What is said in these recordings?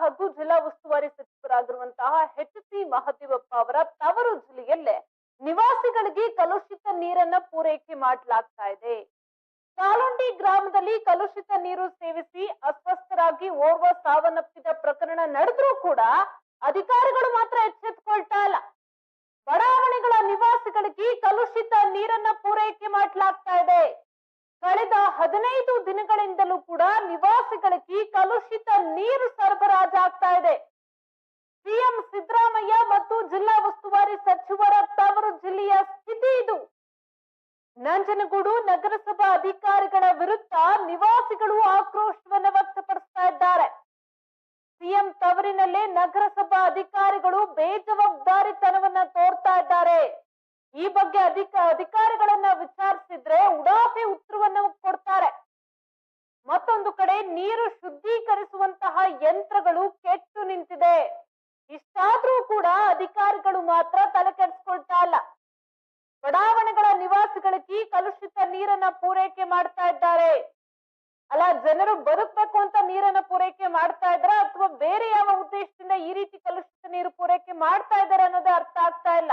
ಹಾಗೂ ಜಿಲ್ಲಾ ಉಸ್ತುವಾರಿ ಸಚಿವರಾಗಿರುವಂತಹ ಎಚ್ ಸಿ ಮಹದೇವಪ್ಪ ಅವರ ತವರು ಜಿಲ್ಲೆಯಲ್ಲೇ ನಿವಾಸಿಗಳಿಗೆ ಕಲುಷಿತ ನೀರನ್ನ ಪೂರೈಕೆ ಮಾಡಲಾಗ್ತಾ ಇದೆ. ಕಾಲುಂಡಿ ಗ್ರಾಮದಲ್ಲಿ ಕಲುಷಿತ ನೀರು ಸೇವಿಸಿ ಅಸ್ವಸ್ಥರಾಗಿ ಓರ್ವ ಸಾವನ್ನಪ್ಪಿದ ಪ್ರಕರಣ ನಡೆದ್ರೂ ಕೂಡ ಅಧಿಕಾರಿಗಳು ಮಾತ್ರ ಎಚ್ಚೆತ್ತುಕೊಳ್ತಾ ಇಲ್ಲ. ಬಡಾವಣೆಗಳ ನಿವಾಸಿಗಳಿಗೆ ಕಲುಷಿತ ನೀರನ್ನ ಪೂರೈಕೆ ಮಾಡಲಾಗ್ತಾ ಇದೆ. ಕಳೆದ ಹದಿನೈದು ದಿನಗಳಿಂದಲೂ ಕೂಡ ನಿವಾಸಿಗಳಿಗೆ ಕಲುಷಿತ ನೀರು ಸರಬರಾಜಾಗ್ತಾ ಇದೆ. ಸಿಎಂ ಸಿದ್ದರಾಮಯ್ಯ ಮತ್ತು ಜಿಲ್ಲಾ ಉಸ್ತುವಾರಿ ಸಚಿವರ ತವರು ಜಿಲ್ಲೆಯ ಸ್ಥಿತಿ ಇದು. ನಂಜನಗೂಡು ನಗರಸಭಾ ಅಧಿಕಾರಿಗಳ ವಿರುದ್ಧ ನಿವಾಸಿಗಳು ಆಕ್ರೋಶವನ್ನು ವ್ಯಕ್ತಪಡಿಸ್ತಾ ಇದ್ದಾರೆ. ಸಿಎಂ ತವರಿನಲ್ಲೇ ನಗರಸಭಾ ಅಧಿಕಾರಿಗಳು ಬೇಜವಾಬ್ದಾರಿತನವನ್ನ ತೋರ್ತಾ ಇದ್ದಾರೆ. ಈ ಬಗ್ಗೆ ಅಧಿಕ ಅಧಿಕಾರಿಗಳನ್ನ ವಿಚಾರಿಸಿದ್ರೆ ಉಡಾಫಿ ಉತ್ತರವನ್ನು ಕೊಡ್ತಾರೆ. ಮತ್ತೊಂದು ಕಡೆ ನೀರು ಶುದ್ಧೀಕರಿಸುವಂತಹ ಯಂತ್ರಗಳು ಕೆಟ್ಟು ನಿಂತಿದೆ. ಇಷ್ಟಾದ್ರೂ ಕೂಡ ಅಧಿಕಾರಿಗಳು ಮಾತ್ರ ತಲೆ ಕೆಡಿಸ್ಕೊಳ್ತಾ ಇಲ್ಲ. ಬಡಾವಣೆಗಳ ನಿವಾಸಿಗಳಿಗೆ ಕಲುಷಿತ ನೀರನ್ನ ಪೂರೈಕೆ ಮಾಡ್ತಾ ಇದ್ದಾರೆ. ಅಲ್ಲ, ಜನರು ಬದುಕಬೇಕು ಅಂತ ನೀರನ್ನ ಪೂರೈಕೆ ಮಾಡ್ತಾ ಇದ್ರ ಅಥವಾ ಬೇರೆ ಯಾವ ಉದ್ದೇಶದಿಂದ ಈ ರೀತಿ ಕಲುಷಿತ ನೀರು ಪೂರೈಕೆ ಮಾಡ್ತಾ ಇದ್ದಾರೆ ಅನ್ನೋದೇ ಅರ್ಥ ಆಗ್ತಾ ಇಲ್ಲ.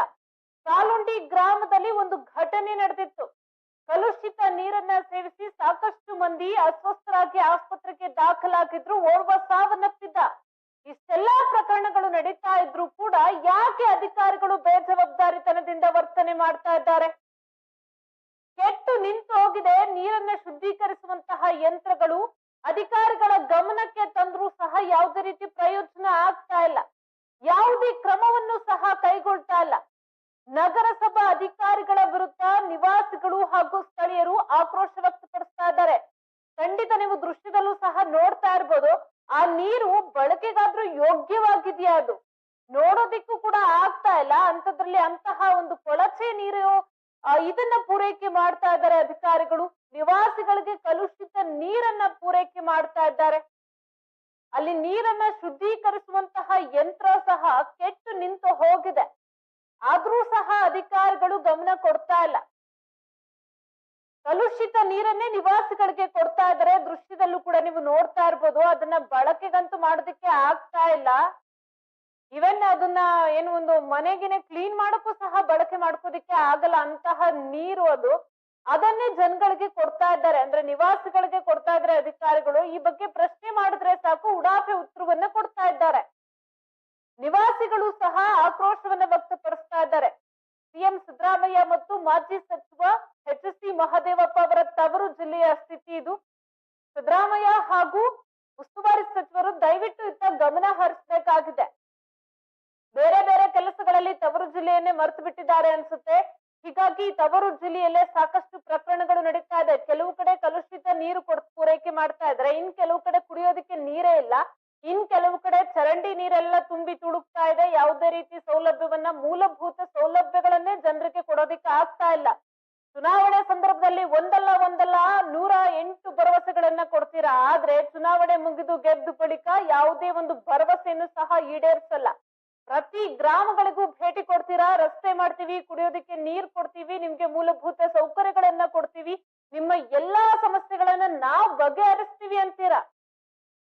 ಸಾಲುಂಡಿ ಗ್ರಾಮದಲ್ಲಿ ಒಂದು ಘಟನೆ ನಡೆದಿತ್ತು. ಕಲುಷಿತ ನೀರನ್ನ ಸೇವಿಸಿ ಸಾಕಷ್ಟು ಮಂದಿ ಅಸ್ವಸ್ಥರಾಗಿ ಆಸ್ಪತ್ರೆಗೆ ದಾಖಲಾಗಿದ್ರು, ಓರ್ವ ಸಾವನ್ನಪ್ಪಿದ್ದ. ಇಷ್ಟೆಲ್ಲಾ ಪ್ರಕರಣಗಳು ನಡೀತಾ ಇದ್ರು ಕೂಡ ಯಾಕೆ ಅಧಿಕಾರಿಗಳು ಬೇಜವಾಬ್ದಾರಿತನದಿಂದ ವರ್ತನೆ ಮಾಡ್ತಾ ಇದ್ದಾರೆ? ಕೆಟ್ಟು ನಿಂತು ಹೋಗಿದೆ, ನೀರನ್ನ ಶುದ್ಧೀಕರಿಸುವಂತಹ ಯಂತ್ರಗಳು ಅಧಿಕಾರಿಗಳ ಗಮನಕ್ಕೆ ತಂದ್ರೂ ಸಹ ಯಾವುದೇ ರೀತಿ ಪ್ರಯೋಜನ ಆಗ್ತಾ ಇಲ್ಲ. ಯಾವುದೇ ಕ್ರಮವನ್ನು ಸಹ ಕೈಗೊಳ್ತಾ ಇಲ್ಲ. ನಗರಸಭಾ ಅಧಿಕಾರಿಗಳ ವಿರುದ್ಧ ನಿವಾಸಿಗಳು ಹಾಗೂ ಸ್ಥಳೀಯರು ಆಕ್ರೋಶ ವ್ಯಕ್ತಪಡಿಸ್ತಾ ಇದ್ದಾರೆ. ಖಂಡಿತ ನೀವು ದೃಶ್ಯದಲ್ಲೂ ಸಹ ನೋಡ್ತಾ ಇರ್ಬೋದು. ಆ ನೀರು ಬಳಕೆಗಾದ್ರೂ ಯೋಗ್ಯವಾಗಿದೆಯಾ ಅದು? ನೋಡೋದಿಕ್ಕೂ ಕೂಡ ಆಗ್ತಾ ಇಲ್ಲ. ಅಂತದ್ರಲ್ಲಿ ಅಂತಹ ಒಂದು ಕೊಳಚೆ ನೀರು ಇದನ್ನ ಪೂರೈಕೆ ಮಾಡ್ತಾ ಇದ್ದಾರೆ ಅಧಿಕಾರಿಗಳು. ನಿವಾಸಿಗಳಿಗೆ ಕಲುಷಿತ ನೀರನ್ನ ಪೂರೈಕೆ ಮಾಡ್ತಾ ಇದ್ದಾರೆ. ಅಲ್ಲಿ ನೀರನ್ನ ಶುದ್ಧೀಕರಿಸುವಂತಹ ಯಂತ್ರ ಸಹ ಕೆಟ್ಟು ನಿಂತು ಹೋಗಿದೆ. ಆದ್ರೂ ಸಹ ಅಧಿಕಾರಿಗಳು ಗಮನ ಕೊಡ್ತಾ ಇಲ್ಲ. ಕಲುಷಿತ ನೀರನ್ನೇ ನಿವಾಸಿಗಳಿಗೆ ಕೊಡ್ತಾ ಇದ್ದಾರೆ. ದೃಶ್ಯದಲ್ಲೂ ಕೂಡ ನೀವು ನೋಡ್ತಾ ಇರ್ಬೋದು. ಅದನ್ನ ಬಳಕೆಗಂತೂ ಮಾಡೋದಕ್ಕೆ ಆಗ್ತಾ ಇಲ್ಲ. ಇವನ್ ಅದನ್ನ ಏನು ಒಂದು ಮನೆಗಿನ ಕ್ಲೀನ್ ಮಾಡಕ್ಕೂ ಸಹ ಬಳಕೆ ಮಾಡ್ಕೋದಿಕ್ಕೆ ಆಗಲ್ಲ. ಅಂತಹ ನೀರು ಅದು. ಅದನ್ನೇ ಜನಗಳಿಗೆ ಕೊಡ್ತಾ ಇದ್ದಾರೆ. ಅಂದ್ರೆ ನಿವಾಸಿಗಳಿಗೆ ಕೊಡ್ತಾ ಇದ್ದಾರೆ ಅಧಿಕಾರಿಗಳು. ಈ ಬಗ್ಗೆ ಪ್ರಶ್ನೆ ಮಾಡಿದ್ರೆ ಸಾಕು. ಉಡಾಫೆ ಉತ್ತರವನ್ನ ಕೊಡ್ತಾ ಇದ್ದಾರೆ. ನಿವಾಸಿಗಳು ಸಹ ಆಕ್ರೋಶವನ್ನ ವ್ಯಕ್ತಪಡಿಸ್ತಾ ಇದ್ದಾರೆ. ಸಿಎಂ ಸಿದ್ದರಾಮಯ್ಯ ಮತ್ತು ಮಾಜಿ ಸಚಿವ ಎಚ್ ಸಿ ಮಹದೇವಪ್ಪ ಅವರ ತವರು ಜಿಲ್ಲೆಯ ಸ್ಥಿತಿ ಇದು. ಸಿದ್ದರಾಮಯ್ಯ ಹಾಗೂ ಉಸ್ತುವಾರಿ ಸಚಿವರು ದಯವಿಟ್ಟು ಇತ್ತ ಗಮನ ಹರಿಸಬೇಕಾಗಿದೆ. ಬೇರೆ ಬೇರೆ ಕೆಲಸಗಳಲ್ಲಿ ತವರು ಜಿಲ್ಲೆಯನ್ನೇ ಮರೆತು ಬಿಟ್ಟಿದ್ದಾರೆ ಅನ್ಸುತ್ತೆ. ಹೀಗಾಗಿ ತವರು ಜಿಲ್ಲೆಯಲ್ಲೇ ಸಾಕಷ್ಟು ಪ್ರಕರಣಗಳು ನಡೀತಾ ಇದೆ. ಕೆಲವು ಕಡೆ ಕಲುಷಿತ ನೀರು ಪೂರೈಕೆ ಮಾಡ್ತಾ ಇದ್ರೆ ಇನ್ ಕೆಲವು ಕಡೆ ಕುಡಿಯೋದಕ್ಕೆ ನೀರೇ ಇಲ್ಲ. ಇನ್ ಕೆಲವು ಕಡೆ ಚರಂಡಿ ನೀರೆಲ್ಲ ತುಂಬಿ ತುಳುಕ್ತಾ ಇದೆ. ಯಾವುದೇ ರೀತಿ ಸೌಲಭ್ಯವನ್ನ ಮೂಲಭೂತ ಸೌಲಭ್ಯಗಳನ್ನೇ ಜನರಿಗೆ ಕೊಡೋದಿಕ್ಕೆ ಆಗ್ತಾ ಇಲ್ಲ. ಚುನಾವಣೆ ಸಂದರ್ಭದಲ್ಲಿ ಒಂದಲ್ಲ ಒಂದಲ್ಲ ನೂರ ಎಂಟು ಭರವಸೆಗಳನ್ನ ಕೊಡ್ತೀರಾ? ಆದ್ರೆ ಚುನಾವಣೆ ಮುಗಿದು ಗೆದ್ದು ಬಳಿಕ ಯಾವುದೇ ಒಂದು ಭರವಸೆಯನ್ನು ಸಹ ಈಡೇರಿಸಲ್ಲ. ಪ್ರತಿ ಗ್ರಾಮಗಳಿಗೂ ಭೇಟಿ ಕೊಡ್ತೀರಾ? ರಸ್ತೆ ಮಾಡ್ತೀವಿ, ಕುಡಿಯೋದಕ್ಕೆ ನೀರ್ ಕೊಡ್ತೀವಿ, ನಿಮ್ಗೆ ಮೂಲಭೂತ ಸೌಕರ್ಯಗಳನ್ನ ಕೊಡ್ತೀವಿ. ನಿಮ್ಮ ಎಲ್ಲಾ ಸಮಸ್ಯೆಗಳನ್ನ ನಾವು ಬಗೆಹರಿಸ್ತೀವಿ ಅಂತೀರಾ?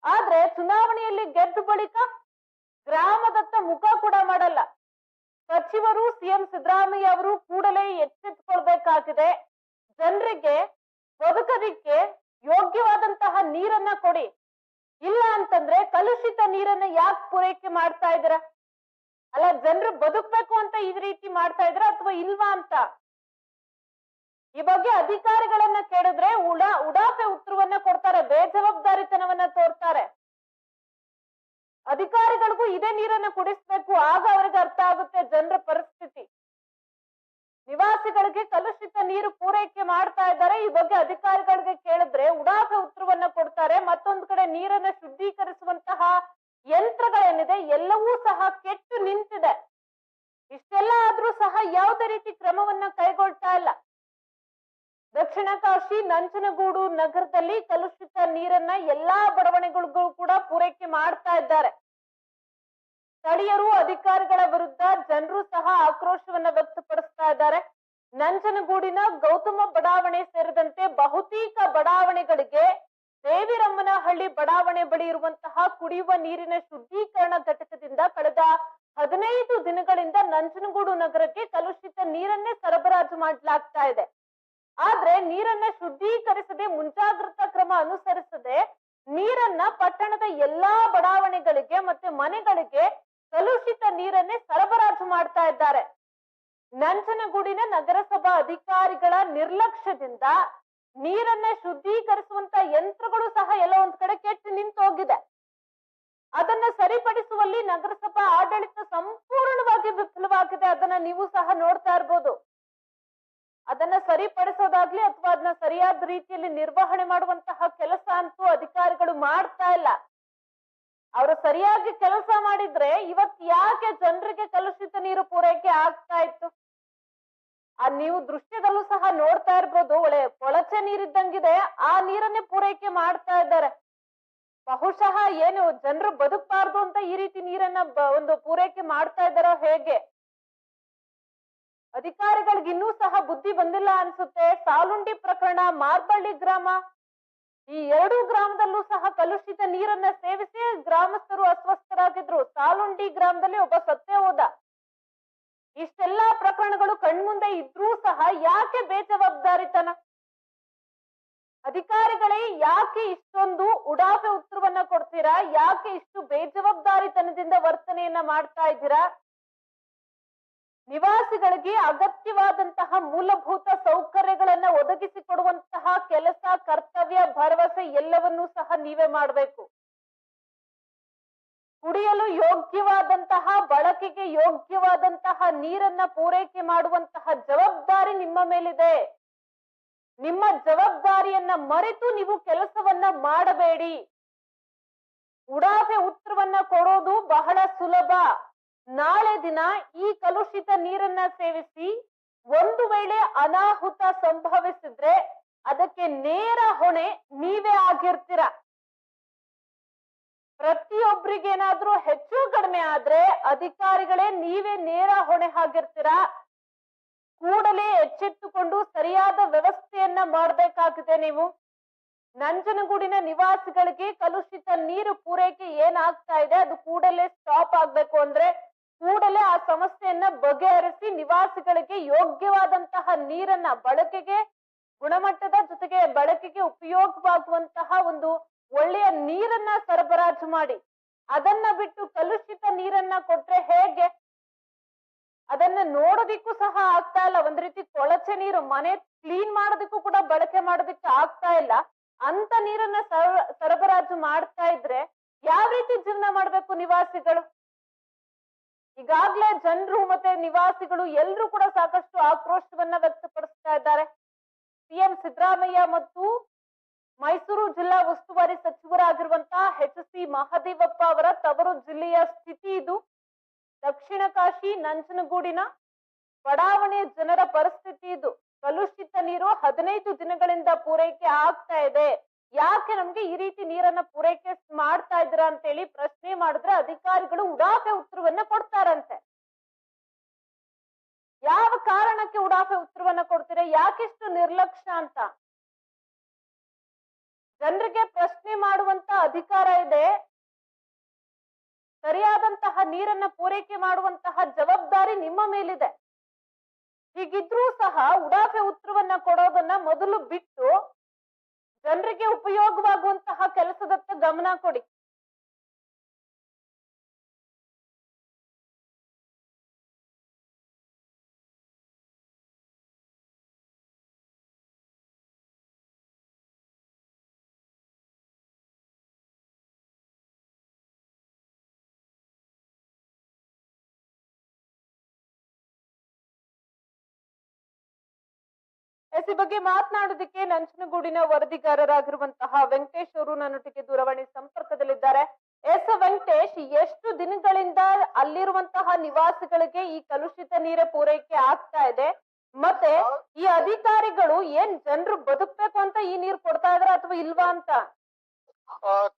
ಆದ್ರೆ ಚುನಾವಣೆಯಲ್ಲಿ ಗೆದ್ದ ಬಳಿಕ ಗ್ರಾಮದತ್ತ ಮುಖ ಕೂಡ ಮಾಡಲ್ಲ. ಸಚಿವರು ಸಿಎಂ ಸಿದ್ದರಾಮಯ್ಯ ಅವರು ಕೂಡಲೇ ಎಚ್ಚೆತ್ತುಕೊಳ್ಬೇಕಾಗಿದೆ. ಜನರಿಗೆ ಬದುಕದಿಕ್ಕೆ ಯೋಗ್ಯವಾದಂತಹ ನೀರನ್ನ ಕೊಡಿ. ಇಲ್ಲ ಅಂತಂದ್ರೆ ಕಲುಷಿತ ನೀರನ್ನ ಯಾಕೆ ಪೂರೈಕೆ ಮಾಡ್ತಾ ಇದ್ದೀರಾ? ಅಲ್ಲ, ಜನರು ಬದುಕ್ಬೇಕು ಅಂತ ಈ ರೀತಿ ಮಾಡ್ತಾ ಇದ್ರ ಅಥವಾ ಇಲ್ವಾ ಅಂತ? ಈ ಬಗ್ಗೆ ಅಧಿಕಾರಿಗಳನ್ನ ಕೇಳಿದ್ರೆ ಉಡ, ಉಡಾಫೆ ಉತ್ತರವನ್ನ ಕೊಡ್ತಾರೆ, ಬೇಜವಾಬ್ದಾರಿತನವನ್ನ ತೋರ್ತಾರೆ. ಅಧಿಕಾರಿಗಳಿಗೂ ಇದೇ ನೀರನ್ನ ಕುಡಿಸ್ಬೇಕು, ಆಗ ಅವರಿಗೆ ಅರ್ಥ ಆಗುತ್ತೆ ಜನರ ಪರಿಸ್ಥಿತಿ. ನಿವಾಸಿಗಳಿಗೆ ಕಲುಷಿತ ನೀರು ಪೂರೈಕೆ ಮಾಡ್ತಾ ಇದ್ದಾರೆ, ಈ ಬಗ್ಗೆ ಅಧಿಕಾರಿಗಳಿಗೆ ಕೇಳಿದ್ರೆ ಉಡಾಫೆ ಉತ್ತರವನ್ನ ಕೊಡ್ತಾರೆ, ಮತ್ತೊಂದು ಕಡೆ ನೀರನ್ನ ಶುದ್ಧೀಕರಿಸುವಂತಹ ಯಂತ್ರಗಳೇನಿದೆ, ಎಲ್ಲವೂ ಸಹ ಕೆಟ್ಟು ನಿಂತಿದೆ. ಇಷ್ಟೆಲ್ಲ ಆದ್ರೂ ಸಹ ಯಾವುದೇ ರೀತಿ ಕ್ರಮವನ್ನ ಕೈಗೊಳ್ತಾ ಇಲ್ಲ. ದಕ್ಷಿಣ ಕಾಶಿ ನಂಜನಗೂಡು ನಗರದಲ್ಲಿ ಕಲುಷಿತ ನೀರನ್ನ ಎಲ್ಲಾ ಬಡಾವಣೆಗಳಿಗೂ ಕೂಡ ಪೂರೈಕೆ ಮಾಡ್ತಾ ಇದ್ದಾರೆ. ಸ್ಥಳೀಯರು, ಅಧಿಕಾರಿಗಳ ವಿರುದ್ಧ ಜನರು ಸಹ ಆಕ್ರೋಶವನ್ನ ವ್ಯಕ್ತಪಡಿಸ್ತಾ ಇದ್ದಾರೆ. ನಂಜನಗೂಡಿನ ಗೌತಮ ಬಡಾವಣೆ ಸೇರಿದಂತೆ ಬಹುತೇಕ ಬಡಾವಣೆಗಳಿಗೆ ದೇವಿರಮ್ಮನಹಳ್ಳಿ ಬಡಾವಣೆ ಬಳಿ ಇರುವಂತಹ ಕುಡಿಯುವ ನೀರಿನ ಶುದ್ಧೀಕರಣ ಘಟಕದಿಂದ ಕಳೆದ ಹದಿನೈದು ದಿನಗಳಿಂದ ನಂಜನಗೂಡು ನಗರಕ್ಕೆ ಕಲುಷಿತ ನೀರನ್ನೇ ಸರಬರಾಜು ಮಾಡಲಾಗ್ತಾ ಇದೆ. ಆದ್ರೆ ನೀರನ್ನ ಶುದ್ಧೀಕರಿಸದೆ ಮುಂಜಾಗ್ರತಾ ಕ್ರಮ ಅನುಸರಿಸದೆ ನೀರನ್ನ ಪಟ್ಟಣದ ಎಲ್ಲಾ ಬಡಾವಣೆಗಳಿಗೆ ಮತ್ತೆ ಮನೆಗಳಿಗೆ ಕಲುಷಿತ ನೀರನ್ನೇ ಸರಬರಾಜು ಮಾಡ್ತಾ ಇದ್ದಾರೆ. ನಂಜನಗೂಡಿನ ನಗರಸಭಾ ಅಧಿಕಾರಿಗಳ ನಿರ್ಲಕ್ಷ್ಯದಿಂದ ನೀರನ್ನ ಶುದ್ಧೀಕರಿಸುವಂತ ಯಂತ್ರಗಳು ಸಹ ಎಲ್ಲ ಒಂದ್ ಕಡೆ ಕೆಟ್ಟು ನಿಂತು ಹೋಗಿದೆ. ಅದನ್ನ ಸರಿಪಡಿಸುವಲ್ಲಿ ನಗರಸಭಾ ಆಡಳಿತ ಸಂಪೂರ್ಣವಾಗಿ ವಿಫಲವಾಗಿದೆ. ಅದನ್ನ ನೀವು ಸಹ ನೋಡ್ತಾ ಇರ್ಬೋದು. ಅದನ್ನ ಸರಿಪಡಿಸೋದಾಗ್ಲಿ ಅಥವಾ ಅದನ್ನ ಸರಿಯಾದ ರೀತಿಯಲ್ಲಿ ನಿರ್ವಹಣೆ ಮಾಡುವಂತಹ ಕೆಲಸ ಅಂತೂ ಅಧಿಕಾರಿಗಳು ಮಾಡ್ತಾ ಇಲ್ಲ. ಅವರು ಸರಿಯಾಗಿ ಕೆಲಸ ಮಾಡಿದ್ರೆ ಇವತ್ ಯಾಕೆ ಜನರಿಗೆ ಕಲುಷಿತ ನೀರು ಪೂರೈಕೆ ಆಗ್ತಾ ಇತ್ತು? ಆ ನೀವು ದೃಶ್ಯದಲ್ಲೂ ಸಹ ನೋಡ್ತಾ ಇರ್ಬೋದು, ಒಳ್ಳೆ ಕೊಳಚೆ ನೀರಿದ್ದಂಗಿದೆ, ಆ ನೀರನ್ನೇ ಪೂರೈಕೆ ಮಾಡ್ತಾ ಇದ್ದಾರೆ. ಬಹುಶಃ ಏನು ಜನರು ಬದುಕಬಾರ್ದು ಅಂತ ಈ ರೀತಿ ನೀರನ್ನ ಒಂದು ಪೂರೈಕೆ ಮಾಡ್ತಾ ಇದ್ದಾರೋ ಹೇಗೆ? ಅಧಿಕಾರಿಗಳಿಗೆ ಇನ್ನೂ ಸಹ ಬುದ್ಧಿ ಬಂದಿಲ್ಲ ಅನ್ಸುತ್ತೆ. ಸಾಲುಂಡಿ ಪ್ರಕರಣ, ಮಾರ್ಬಳ್ಳಿ ಗ್ರಾಮ. ಈ ಎರಡು ಗ್ರಾಮದಲ್ಲೂ ಸಹ ಕಲುಷಿತ ನೀರನ್ನ ಸೇವಿಸಿ ಗ್ರಾಮಸ್ಥರು ಅಸ್ವಸ್ಥರಾಗಿದ್ರು. ಸಾಲುಂಡಿ ಗ್ರಾಮದಲ್ಲಿ ಒಬ್ಬ ಸತ್ಯ ಹೋದ ಇಷ್ಟೆಲ್ಲಾ ಪ್ರಕರಣಗಳು ಕಣ್ಮುಂದೆ ಇದ್ರೂ ಸಹ ಯಾಕೆ ಬೇಜವಾಬ್ದಾರಿತನ? ಅಧಿಕಾರಿಗಳೇ ಯಾಕೆ ಇಷ್ಟೊಂದು ಉಡಾಫೆ ಉತ್ತರವನ್ನ ಕೊಡ್ತೀರಾ? ಯಾಕೆ ಇಷ್ಟು ಬೇಜವಾಬ್ದಾರಿತನದಿಂದ ವರ್ತನೆಯನ್ನ ಮಾಡ್ತಾ ಇದ್ದೀರಾ? ನಿವಾಸಿಗಳಿಗೆ ಅಗತ್ಯವಾದಂತಹ ಮೂಲಭೂತ ಸೌಕರ್ಯಗಳನ್ನ ಒದಗಿಸಿಕೊಡುವಂತಹ ಕೆಲಸ, ಕರ್ತವ್ಯ, ಭರವಸೆ ಎಲ್ಲವನ್ನೂ ಸಹ ನೀವೇ ಮಾಡಬೇಕು. ಕುಡಿಯಲು ಯೋಗ್ಯವಾದಂತಹ, ಬಳಕೆಗೆ ಯೋಗ್ಯವಾದಂತಹ ನೀರನ್ನ ಪೂರೈಕೆ ಮಾಡುವಂತಹ ಜವಾಬ್ದಾರಿ ನಿಮ್ಮ ಮೇಲಿದೆ. ನಿಮ್ಮ ಜವಾಬ್ದಾರಿಯನ್ನ ಮರೆತು ನೀವು ಕೆಲಸವನ್ನ ಮಾಡಬೇಡಿ. ಉಡಾಫೆ ಉತ್ತರವನ್ನ ಕೊಡೋದು ಬಹಳ ಸುಲಭ. ನಾಳೆ ದಿನ ಈ ಕಲುಷಿತ ನೀರನ್ನ ಸೇವಿಸಿ ಒಂದು ವೇಳೆ ಅನಾಹುತ ಸಂಭವಿಸಿದ್ರೆ ಅದಕ್ಕೆ ನೇರ ಹೊಣೆ ನೀವೇ ಆಗಿರ್ತೀರ. ಪ್ರತಿಯೊಬ್ಬರಿಗೇನಾದ್ರೂ ಹೆಚ್ಚು ಕಡಿಮೆ ಆದ್ರೆ ಅಧಿಕಾರಿಗಳೇ ನೀವೇ ನೇರ ಹೊಣೆ ಆಗಿರ್ತೀರ. ಕೂಡಲೇ ಎಚ್ಚೆತ್ತುಕೊಂಡು ಸರಿಯಾದ ವ್ಯವಸ್ಥೆಯನ್ನ ಮಾಡಬೇಕಾಗಿದೆ ನೀವು. ನಂಜನಗೂಡಿನ ನಿವಾಸಿಗಳಿಗೆ ಕಲುಷಿತ ನೀರು ಪೂರೈಕೆ ಏನಾಗ್ತಾ ಇದೆ ಅದು ಕೂಡಲೇ ಸ್ಟಾಪ್ ಆಗ್ಬೇಕು ಅಂದ್ರೆ ಕೂಡಲೇ ಆ ಸಮಸ್ಯೆಯನ್ನ ಬಗೆಹರಿಸಿ ನಿವಾಸಿಗಳಿಗೆ ಯೋಗ್ಯವಾದಂತಹ ನೀರನ್ನ ಬಳಕೆಗೆ, ಗುಣಮಟ್ಟದ ಜೊತೆಗೆ ಬಳಕೆಗೆ ಉಪಯೋಗವಾಗುವಂತಹ ಒಂದು ಒಳ್ಳೆಯ ನೀರನ್ನ ಸರಬರಾಜು ಮಾಡಿ. ಅದನ್ನ ಬಿಟ್ಟು ಕಲುಷಿತ ನೀರನ್ನ ಕೊಟ್ರೆ ಹೇಗೆ? ಅದನ್ನ ನೋಡೋದಿಕ್ಕೂ ಸಹ ಆಗ್ತಾ ಇಲ್ಲ. ಒಂದ್ ರೀತಿ ಕೊಳಚೆ ನೀರು ಮನೆ ಕ್ಲೀನ್ ಮಾಡೋದಕ್ಕೂ ಕೂಡ ಬಳಕೆ ಮಾಡೋದಕ್ಕೆ ಆಗ್ತಾ ಇಲ್ಲ. ಅಂತ ನೀರನ್ನ ಸರ- ಸರಬರಾಜು ಮಾಡ್ತಾ ಇದ್ರೆ ಯಾವ ರೀತಿ ಜೀವನ ಮಾಡ್ಬೇಕು ನಿವಾಸಿಗಳು? ಈಗಾಗ್ಲೇ ಜನರು ಮತ್ತೆ ನಿವಾಸಿಗಳು ಎಲ್ಲರೂ ಕೂಡ ಸಾಕಷ್ಟು ಆಕ್ರೋಶವನ್ನ ವ್ಯಕ್ತಪಡಿಸ್ತಾ ಇದ್ದಾರೆ. ಸಿಎಂ ಸಿದ್ದರಾಮಯ್ಯ ಮತ್ತು ಮೈಸೂರು ಜಿಲ್ಲಾ ಉಸ್ತುವಾರಿ ಸಚಿವರಾಗಿರುವಂತಹ ಎಚ್ ಸಿ ಮಹದೇವಪ್ಪ ಅವರ ತವರು ಜಿಲ್ಲೆಯ ಸ್ಥಿತಿ ಇದು. ದಕ್ಷಿಣ ಕಾಶಿ, ನಂಜನಗೂಡಿನ ಬಡಾವಣೆ ಜನರ ಪರಿಸ್ಥಿತಿ ಇದು. ಕಲುಷಿತ ನೀರು ಹದಿನೈದು ದಿನಗಳಿಂದ ಪೂರೈಕೆ ಆಗ್ತಾ ಇದೆ. ಯಾಕೆ ನಮ್ಗೆ ಈ ರೀತಿ ನೀರನ್ನ ಪೂರೈಕೆ ಮಾಡ್ತಾ ಇದ್ದೀರಾ ಅಂತೇಳಿ ಪ್ರಶ್ನೆ ಮಾಡಿದ್ರೆ ಅಧಿಕಾರಿಗಳು ಉಡಾಫೆ ಉತ್ತರವನ್ನ ಕೊಡ್ತಾರಂತೆ. ಯಾವ ಕಾರಣಕ್ಕೆ ಉಡಾಫೆ ಉತ್ತರವನ್ನ ಕೊಡ್ತೀರಾ? ಯಾಕಿಷ್ಟು ನಿರ್ಲಕ್ಷ್ಯ ಅಂತ? ಜನರಿಗೆ ಪ್ರಶ್ನೆ ಮಾಡುವಂತ ಅಧಿಕಾರ ಇದೆ. ಸರಿಯಾದಂತಹ ನೀರನ್ನ ಪೂರೈಕೆ ಮಾಡುವಂತಹ ಜವಾಬ್ದಾರಿ ನಿಮ್ಮ ಮೇಲಿದೆ. ಹೀಗಿದ್ರೂ ಸಹ ಉಡಾಫೆ ಉತ್ತರವನ್ನ ಕೊಡೋದನ್ನ ಮೊದಲು ಬಿಟ್ಟು ಜನರಿಗೆ ಉಪಯೋಗವಾಗುವಂತಹ ಕೆಲಸದತ್ತ ಗಮನ ಕೊಡಿ. ಎಸ್ ಬಗ್ಗೆ ಮಾತನಾಡೋದಕ್ಕೆ ನಂಜನಗೂಡಿನ ವರದಿಗಾರರಾಗಿರುವಂತಹ ವೆಂಕಟೇಶ್ ಅವರು ನನ್ನೊಟ್ಟಿಗೆ ದೂರವಾಣಿ ಸಂಪರ್ಕದಲ್ಲಿದ್ದಾರೆ. ಎಸ್. ವೆಂಕಟೇಶ್, ಎಷ್ಟು ದಿನಗಳಿಂದ ಅಲ್ಲಿರುವಂತಹ ನಿವಾಸಿಗಳಿಗೆ ಈ ಕಲುಷಿತ ನೀರ ಪೂರೈಕೆ ಆಗ್ತಾ ಇದೆ? ಮತ್ತೆ ಈ ಅಧಿಕಾರಿಗಳು ಏನ್ ಜನರು ಬದುಕ್ಬೇಕು ಅಂತ ಈ ನೀರು ಕೊಡ್ತಾ ಇದಾರ ಅಥವಾ ಇಲ್ವಾ ಅಂತ?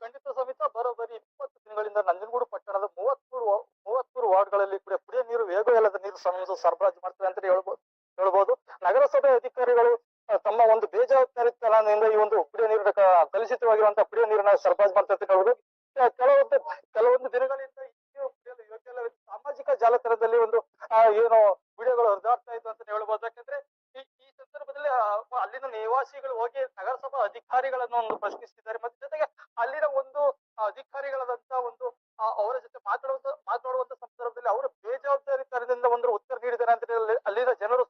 ಖಂಡಿತ ಸಮೇತ ಬರೋಬ್ಬರಿ ಇಪ್ಪತ್ತು ದಿನಗಳಿಂದ ನಂಜನಗೂಡು ಪಟ್ಟಣದ ಮೂವತ್ಮೂರು ಮೂವತ್ಮೂರು ವಾರ್ಡ್ಗಳಲ್ಲಿ ಕುಡಿಯೋ ಕುಡಿಯ ನೀರು ವೇಗವಿಲ್ಲದ ನೀರು ಸಮಯ ಸರಬರಾಜು ಮಾಡ್ತಾರೆ ಅಂತ ಹೇಳ್ಬೋದು. ಹೇಳ್ಬೋದು. ನಗರಸಭೆ ಅಧಿಕಾರಿಗಳು ತಮ್ಮ ಒಂದು ಬೇಜವಾಬ್ದಾರಿತನದಿಂದ ಈ ಒಂದು ಕುಡಿಯೋ ನೀರಿನ ಕಲುಷಿತವಾಗಿರುವಂತಹ ಕುಡಿಯೋ ನೀರನ್ನ ಸರಬರಾಜು ಮಾಡ್ತಾ ಅಂತ ಹೇಳ್ಬೋದು ಕೆಲವೊಂದು ಕೆಲವೊಂದು ದಿನಗಳಿಂದ ಸಾಮಾಜಿಕ ಜಾಲತಾಣದಲ್ಲಿ ಒಂದು ಏನು ವಿಡಿಯೋಗಳು ಹರಿದಾಡ್ತಾ ಇದ್ದು ಅಂತ ಹೇಳ್ಬೋದು. ಯಾಕಂದ್ರೆ ಈ ಸಂದರ್ಭದಲ್ಲಿ ಅಲ್ಲಿನ ನಿವಾಸಿಗಳು ಹೋಗಿ ನಗರಸಭಾ ಅಧಿಕಾರಿಗಳನ್ನು ಒಂದು ಪ್ರಶ್ನಿಸಿದ್ದಾರೆ ಮತ್ತೆ ಜೊತೆಗೆ ಅಲ್ಲಿನ ಒಂದು ಅಧಿಕಾರಿಗಳಾದಂತ ಒಂದು ಅವರ ಜೊತೆ ಮಾತಾಡುವಂತ ಮಾತಾಡುವಂತ ಸಂದರ್ಭದಲ್ಲಿ ಅವರು ಬೇಜವಾಬ್ದಾರಿತನದಿಂದ ಒಂದು ಉತ್ತರ ನೀಡಿದ್ದಾರೆ ಅಂತ ಅಲ್ಲಿನ ಜನರು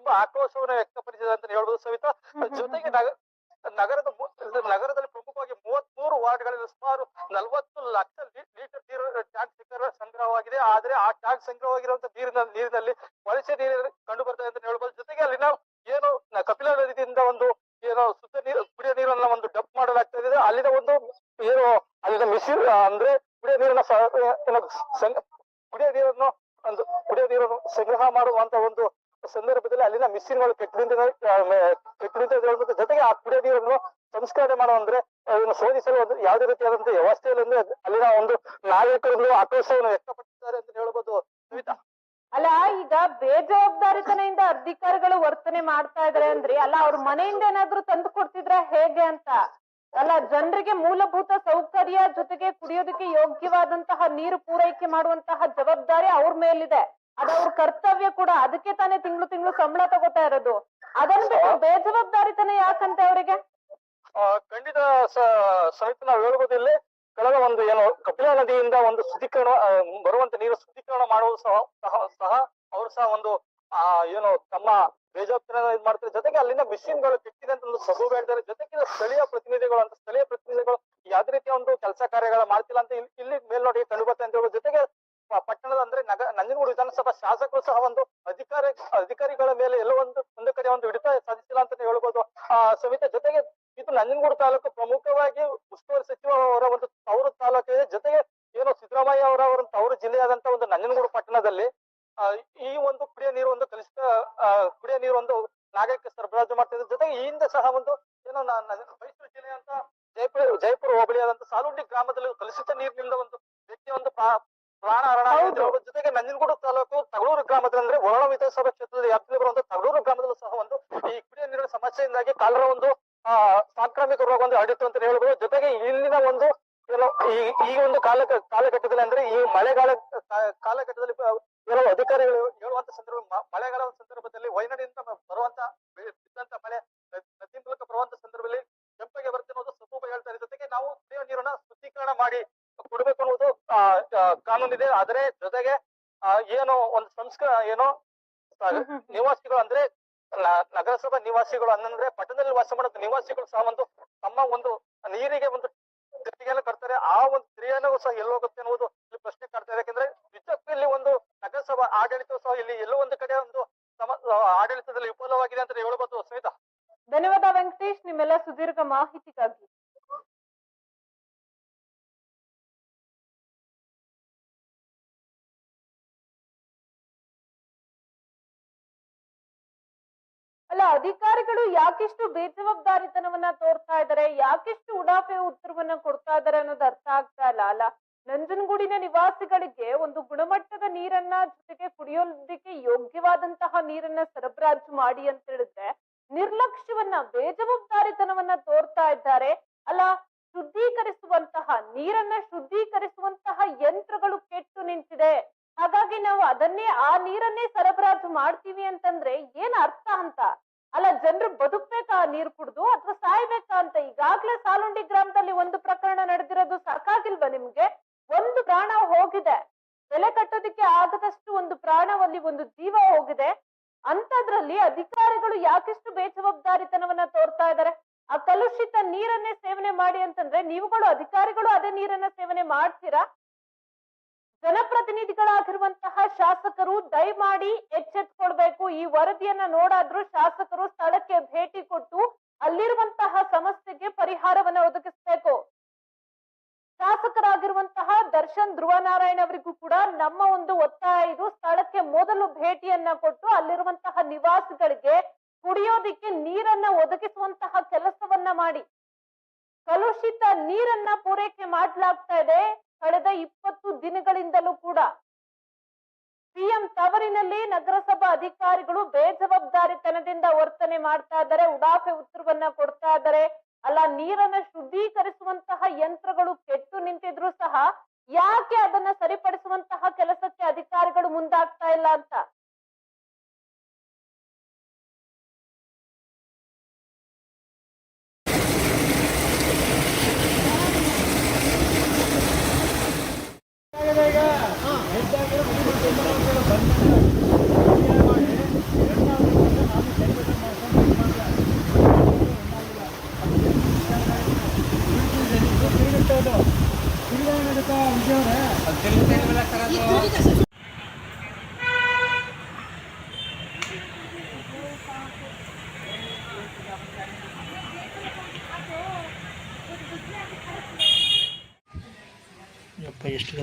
ತುಂಬಾ ಆಕ್ರೋಶವನ್ನು ವ್ಯಕ್ತಪಡಿಸಿದೆ ಅಂತ ಹೇಳ್ಬೋದು ಸವಿತಾ. ಜೊತೆಗೆ ನಗ ನಗರದ ನಗರದಲ್ಲಿ ಪ್ರಮುಖವಾಗಿ ಮೂವತ್ಮೂರು ವಾರ್ಡ್ಗಳಲ್ಲಿ ಸುಮಾರು ನಲವತ್ತು ಲಕ್ಷ ಲೀಟರ್ ನೀರು ಟ್ಯಾಂಕ್ ಸಂಗ್ರಹವಾಗಿದೆ. ಆದ್ರೆ ಆ ಟ್ಯಾಂಕ್ ಸಂಗ್ರಹವಾಗಿರುವಂತ ನೀರಿನ ನೀರಿನಲ್ಲಿ ವಲಸೆ ನೀರು ಕಂಡು ಬರ್ತದೆ ಅಂತ ಹೇಳ್ಬೋದು. ಜೊತೆಗೆ ಅಲ್ಲಿ ನಾವು ಏನು ಕಪಿಲ ನದಿಯಿಂದ ಒಂದು ಏನೋ ಶುದ್ಧ ನೀರು ಕುಡಿಯೋ ನೀರನ್ನ ಒಂದು ಡಬ್ ಮಾಡಲಾಗ್ತಾ ಇದೆ. ಅಲ್ಲಿನ ಒಂದು ಏನು ಅಲ್ಲಿನ ಮಿಸಿ ಅಂದ್ರೆ ಕುಡಿಯೋ ನೀರನ್ನ ಕುಡಿಯೋ ನೀರನ್ನು ಒಂದು ಕುಡಿಯೋ ನೀರನ್ನು ಸಂಗ್ರಹ ಮಾಡುವಂತ ಒಂದು ಸಂದರ್ಭದಲ್ಲಿ ಅಲ್ಲಿನ ಮಿಷಿನ್ಗಳು ಕೆಟ್ಟು ನಿಂತಿದೆ ಆ, ಮೆ- ಕೆಟ್ಟು ನಿಂತಿದೆ ಹೇಳ್ಬೇಕು. ಜೊತೆಗೆ ಆ ಕುಡಿಯೋ ನೀರನ್ನು ಸಂಸ್ಕರಣೆ ಮಾಡುವ ಅಂದ್ರೆ ಶೋಧಿಸಲು ಒಂದು ಯಾವುದೇ ರೀತಿಯಾದಂತ ವ್ಯವಸ್ಥೆ ಇಲ್ಲ ಅಂದ್ರೆ ಅಲ್ಲಿನ ಒಂದು ನಾಗರಿಕರು ಆಕ್ರೋಶವನ್ನು ವ್ಯಕ್ತಪಡಿಸಿದ್ದಾರೆ ಅಂತ ಹೇಳ್ಬೋದು. ಅಲ್ಲ ಈಗ ಬೇಜವಾಬ್ದಾರಿತನೆಯಿಂದ ಅಧಿಕಾರಿಗಳು ವರ್ತನೆ ಮಾಡ್ತಾ ಇದಾರೆ ಅಂದ್ರಿ ಅಲ್ಲ ಅವ್ರ ಮನೆಯಿಂದ ಏನಾದ್ರು ತಂದು ಕೊಡ್ತಿದ್ರ ಹೇಗೆ ಅಂತ? ಅಲ್ಲ ಜನರಿಗೆ ಮೂಲಭೂತ ಸೌಕರ್ಯ ಜೊತೆಗೆ ಕುಡಿಯೋದಕ್ಕೆ ಯೋಗ್ಯವಾದಂತಹ ನೀರು ಪೂರೈಕೆ ಮಾಡುವಂತಹ ಜವಾಬ್ದಾರಿ ಅವ್ರ ಮೇಲಿದೆ. ಅದು ಅವ್ರ ಕರ್ತವ್ಯ ಕೂಡ ಅದಕ್ಕೆ ತಾನೇ ತಿಂಗಳು ತಿಂಗಳು ಸಂಬಳ ತಗೋತಾ ಇರೋದು. ಅದನ್ನ ಬಿಟ್ಟು ಬೇಜವಾಬ್ದಾರಿತನ ಯಾಕಂತೆ ಅವರಿಗೆ? ಆ, ಖಂಡಿತ ಸಹಿತ ನಾವು ಹೇಳುವುದಿಲ್ಲ ಕಳೆದ ಒಂದು ಏನು ಕಪಿಲಾ ನದಿಯಿಂದ ಒಂದು ಶುದ್ಧೀಕರಣ ಬರುವಂತ ನೀರು ಶುದ್ಧೀಕರಣ ಮಾಡುವುದು ಸಹ ಸಹ ಅವರು ಸಹ ಒಂದು ಆ ಏನು ತಮ್ಮ ಬೇಜವಾಬ್ದಾರಿ ಇದು ಮಾಡ್ತಾರೆ. ಜೊತೆಗೆ ಅಲ್ಲಿನ ಮಿಷಿನ್ಗಳು ಕೆಟ್ಟಿದೆ ಅಂತ ಒಂದು ಸಬು ಹೇಳ್ತಾರೆ. ಜೊತೆಗೆ ಸ್ಥಳೀಯ ಪ್ರತಿನಿಧಿಗಳು ಅಂತ ಸ್ಥಳೀಯ ಪ್ರತಿನಿಧಿಗಳು ಯಾವ್ದೇ ರೀತಿಯ ಒಂದು ಕೆಲಸ ಕಾರ್ಯಗಳ ಮಾಡ್ತಿಲ್ಲ ಅಂತ ಇಲ್ಲಿ ಇಲ್ಲಿ ಮೇಲ್ನೋಟಿಗೆ ಕಂಡು ಬರ್ತದೆ ಅಂತ ಜೊತೆಗೆ ಪಟ್ಟಣದ ಅಂದ್ರೆ ನಗರ ನಂಜನಗೂಡು ವಿಧಾನಸಭಾ ಶಾಸಕರು ಸಹ ಒಂದು ಅಧಿಕಾರ, ಅಧಿಕಾರಿಗಳ ಮೇಲೆ ಎಲ್ಲೋ ಒಂದು ಒಂದು ಕಡೆ ಒಂದು ಹಿಡಿತ ಸಾಧಿಸಿಲ್ಲ ಅಂತಾನೆ ಹೇಳ್ಬೋದು. ಆ ಸಮಿತಿ ಜೊತೆಗೆ ಇದು ನಂಜನಗೂಡು ತಾಲೂಕು ಪ್ರಮುಖವಾಗಿ ಉಸ್ತುವಾರಿ ಸಚಿವ ಅವರ ಒಂದು ತವರು ತಾಲೂಕು ಇದೆ. ಜೊತೆಗೆ ಏನೋ ಸಿದ್ದರಾಮಯ್ಯ ಅವರ ಅವರ ತವರು ಜಿಲ್ಲೆಯಾದಂತ ಒಂದು ನಂಜನಗೂಡು ಪಟ್ಟಣದಲ್ಲಿ ಈ ಒಂದು ಕುಡಿಯ ನೀರು ಒಂದು ಕಲಿಸಿದ ಕುಡಿಯ ನೀರು ಒಂದು ನಾಗರಿಕ ಸರಬರಾಜು ಮಾಡ್ತಿದ್ದ ಜೊತೆಗೆ ಈ ಹಿಂದೆ ಸಹ ಒಂದು ಏನೋ ಮೈಸೂರು ಜಿಲ್ಲೆಯಂತ ಜೈಪುರ ಜೈಪುರ ಹೋಬಳಿಯಾದಂತ ಸಾಲುಂಡಿ ಗ್ರಾಮದಲ್ಲಿ ಕಲುಷಿತ ನೀರಿನಿಂದ ಒಂದು ವ್ಯಕ್ತಿ ಒಂದು ಹೇಳ್ಬೋದು. ಜೊತೆಗೆ ನಂಜನಗೂಡು ತಾಲೂಕು ತಗಳೂರು ಗ್ರಾಮದಲ್ಲಿ ಅಂದ್ರೆ ಒಳ ವಿಧಾನಸಭಾ ಕ್ಷೇತ್ರದಲ್ಲಿ ವ್ಯಾಪ್ತಿಯಲ್ಲಿ ಬರುವಂತ ತಗಳೂರು ಗ್ರಾಮದಲ್ಲೂ ಸಹ ಒಂದು ಈ ಕುಡಿಯ ನೀರಿನ ಸಮಸ್ಯೆಯಿಂದಾಗಿ ಕಾಲರ ಒಂದು ಆ ಸಾಂಕ್ರಾಮಿಕ ರೋಗ ಒಂದು ಹರಡಿತ್ತು ಅಂತ ಹೇಳ್ಬೋದು ಜೊತೆಗೆ ಇಲ್ಲಿನ ಒಂದು ಏನು ಈ ಈ ಒಂದು ಕಾಲ ಕಾಲಘಟ್ಟದಲ್ಲಿ ಅಂದ್ರೆ ಈ ಮಳೆಗಾಲ ಕಾ- ಕಾಲಘಟ್ಟದಲ್ಲಿ ಬ- ಕೆಲವು ಅಧಿಕಾರಿಗಳು ಹೇಳುವಂತ ಸಂದರ್ಭ ಮ- ಮಳೆಗಾಲದ ಸಂದರ್ಭದಲ್ಲಿ ವೈನಾಡಿನಿಂದ ಬ- ಬರುವಂತ ಬೆ- ಬಿದ್ದಂತ ಮಳೆ ನದಿ ನದಿ ಮೂಲಕ ಬರುವಂತ ಸಂದರ್ಭದಲ್ಲಿ ಕೆಂಪಗೆ ಬರುತ್ತೆ ಅನ್ನೋದು ಸಬೂಬ ಹೇಳ್ತಾರೆ ಜೊತೆಗೆ ನಾವು ಕುಡಿಯೋ ನೀರನ್ನ ಶುದ್ಧೀಕರಣ ಮಾಡಿ ಕೊಡ್ಬೇಕು ಅನ್ನೋದು ಆ, ಆ, ಕಾನೂನಿದೆ ಆದರೆ ಜೊತೆಗೆ ಆ, ಏನು ಒಂದು ಸಂಸ್ಕಾರ ಏನು ನಿವಾಸಿಗಳು ಅಂದ್ರೆ ನಗರಸಭಾ ನಿವಾಸಿಗಳು ಅಂದ್ರೆ ಪಟ್ಟಣದಲ್ಲಿ ವಾಸ ಮಾಡೋ ನಿವಾಸಿಗಳು ಸಹ ಒಂದು ತಮ್ಮ ಒಂದು ನೀರಿಗೆ ಒಂದು ತೆರಿಗೆಯನ್ನು ಕಟ್ತಾರೆ. ಆ ಒಂದು ತೆರಿಗೆಯನ್ನು ಸಹ ಎಲ್ಲೋಗುತ್ತೆ ಅನ್ನೋದು ಇಲ್ಲಿ ಪ್ರಶ್ನೆ ಕಾಡ್ತಾ ಇದೆ. ಯಾಕಂದ್ರೆ ನಿಜಕ್ಕೂ ಇಲ್ಲಿ ಒಂದು ನಗರಸಭಾ ಆಡಳಿತ ಸಹ ಇಲ್ಲಿ ಎಲ್ಲೋ ಒಂದು ಕಡೆ ಒಂದು ಸಮ ಆಡಳಿತದಲ್ಲಿ ವಿಫಲವಾಗಿದೆ ಅಂತ ಹೇಳ್ಬೋದು ಸ್ನೇಹಿತ. ಧನ್ಯವಾದ ವೆಂಕಟೇಶ್ ನಿಮ್ಮೆಲ್ಲ ಸುದೀರ್ಘ ಮಾಹಿತಿಗಾಗಿ. ಅಲ್ಲ, ಅಧಿಕಾರಿಗಳು ಯಾಕಿಷ್ಟು ಬೇಜವಾಬ್ದಾರಿತನವನ್ನ ತೋರ್ತಾ ಇದ್ದಾರೆ ಯಾಕಿಷ್ಟು ಉಡಾಫೆ ಉತ್ತರವನ್ನ ಕೊಡ್ತಾ ಇದ್ದಾರೆ ಅನ್ನೋದು ಅರ್ಥ ಆಗ್ತಾ ಇಲ್ಲ. ಅಲ್ಲ, ನಂಜನಗೂಡಿನ ನಿವಾಸಿಗಳಿಗೆ ಒಂದು ಗುಣಮಟ್ಟದ ನೀರನ್ನ ಜೊತೆಗೆ ಕುಡಿಯೋದಕ್ಕೆ ಯೋಗ್ಯವಾದಂತಹ ನೀರನ್ನ ಸರಬರಾಜು ಮಾಡಿ ಅಂತ ಹೇಳಿದ್ರೆ ನಿರ್ಲಕ್ಷ್ಯವನ್ನ, ಬೇಜವಾಬ್ದಾರಿತನವನ್ನ ತೋರ್ತಾ ಇದ್ದಾರೆ. ಅಲ್ಲ, ಶುದ್ಧೀಕರಿಸುವಂತಹ ನೀರನ್ನ ಶುದ್ಧೀಕರಿಸುವಂತಹ ಯಂತ್ರಗಳು ಕೆಟ್ಟು ನಿಂತಿದೆ. ಹಾಗಾಗಿ ನಾವು ಅದನ್ನೇ, ಆ ನೀರನ್ನೇ ಸರಬರಾಜು ಮಾಡ್ತೀವಿ ಅಂತಂದ್ರೆ ಏನ್ ಅರ್ಥ ಅಂತ? ಅಲ್ಲ, ಜನರು ಬದುಕ್ಬೇಕಾ ನೀರ್ ಕುಡ್ದು ಅಥವಾ ಸಾಯ್ಬೇಕಾ ಅಂತ? ಈಗಾಗ್ಲೇ ಸಾಲುಂಡಿ ಗ್ರಾಮದಲ್ಲಿ ಒಂದು ಪ್ರಕರಣ ನಡೆದಿರೋದು ಸಾಕಾಗಿಲ್ವಾ ನಿಮ್ಗೆ? ಒಂದು ಪ್ರಾಣ ಹೋಗಿದೆ. ಬೆಲೆ ಕಟ್ಟೋದಿಕ್ಕೆ ಆಗದಷ್ಟು ಒಂದು ಪ್ರಾಣವಲ್ಲಿ ಒಂದು ಜೀವ ಹೋಗಿದೆ. ಅಂತದ್ರಲ್ಲಿ ಅಧಿಕಾರಿಗಳು ಯಾಕಿಷ್ಟು ಬೇಜವಾಬ್ದಾರಿತನವನ್ನ ತೋರ್ತಾ ಇದ್ದಾರೆ ಆ ಕಲುಷಿತ ನೀರನ್ನೇ ಸೇವನೆ ಮಾಡಿ ಅಂತಂದ್ರೆ ನೀವುಗಳು ಅಧಿಕಾರಿಗಳು ಅದೇ ನೀರನ್ನ ಸೇವನೆ ಮಾಡ್ತೀರಾ? ಜನಪ್ರತಿನಿಧಿಗಳಾಗಿರುವಂತಹ ಶಾಸಕರು ದಯಮಾಡಿ ಎಚ್ಚೆತ್ಕೊಳ್ಬೇಕು. ಈ ವರದಿಯನ್ನ ನೋಡಾದ್ರೂ ಶಾಸಕರು ಸ್ಥಳಕ್ಕೆ ಭೇಟಿ ಕೊಟ್ಟು ಅಲ್ಲಿರುವಂತಹ ಸಮಸ್ಯೆಗೆ ಪರಿಹಾರವನ್ನ ಒದಗಿಸ್ಬೇಕು. ಶಾಸಕರಾಗಿರುವಂತಹ ದರ್ಶನ್ ಧ್ರುವನಾರಾಯಣ್ ಅವರಿಗೂ ಕೂಡ ನಮ್ಮ ಒಂದು ಒತ್ತಾಯ ಇದು ಸ್ಥಳಕ್ಕೆ ಮೊದಲು ಭೇಟಿಯನ್ನ ಕೊಟ್ಟು ಅಲ್ಲಿರುವಂತಹ ನಿವಾಸಿಗಳಿಗೆ ಕುಡಿಯೋದಿಕ್ಕೆ ನೀರನ್ನ ಒದಗಿಸುವಂತಹ ಕೆಲಸವನ್ನ ಮಾಡಿ. ಕಲುಷಿತ ನೀರನ್ನ ಪೂರೈಕೆ ಮಾಡ್ಲಾಗ್ತಾ ಇದೆ. ಕಳೆದ ಇಪ್ಪತ್ತು ದಿನಗಳಿಂದಲೂ ಕೂಡ ಸಿಎಂ ತವರಿನಲ್ಲಿ ನಗರಸಭಾ ಅಧಿಕಾರಿಗಳು ಬೇಜವಾಬ್ದಾರಿತನದಿಂದ ವರ್ತನೆ ಮಾಡ್ತಾ ಇದ್ದಾರೆ, ಉಡಾಫೆ ಉತ್ತರವನ್ನ ಕೊಡ್ತಾ ಇದ್ದಾರೆ. ಅಲ್ಲ, ನೀರನ್ನ ಶುದ್ಧೀಕರಿಸುವಂತಹ ಯಂತ್ರಗಳು ಕೆಟ್ಟು ನಿಂತಿದ್ರು ಸಹ ಯಾಕೆ ಅದನ್ನ ಸರಿಪಡಿಸುವಂತಹ ಕೆಲಸಕ್ಕೆ ಅಧಿಕಾರಿಗಳು ಮುಂದಾಗ್ತಾ ಇಲ್ಲ ಅಂತ?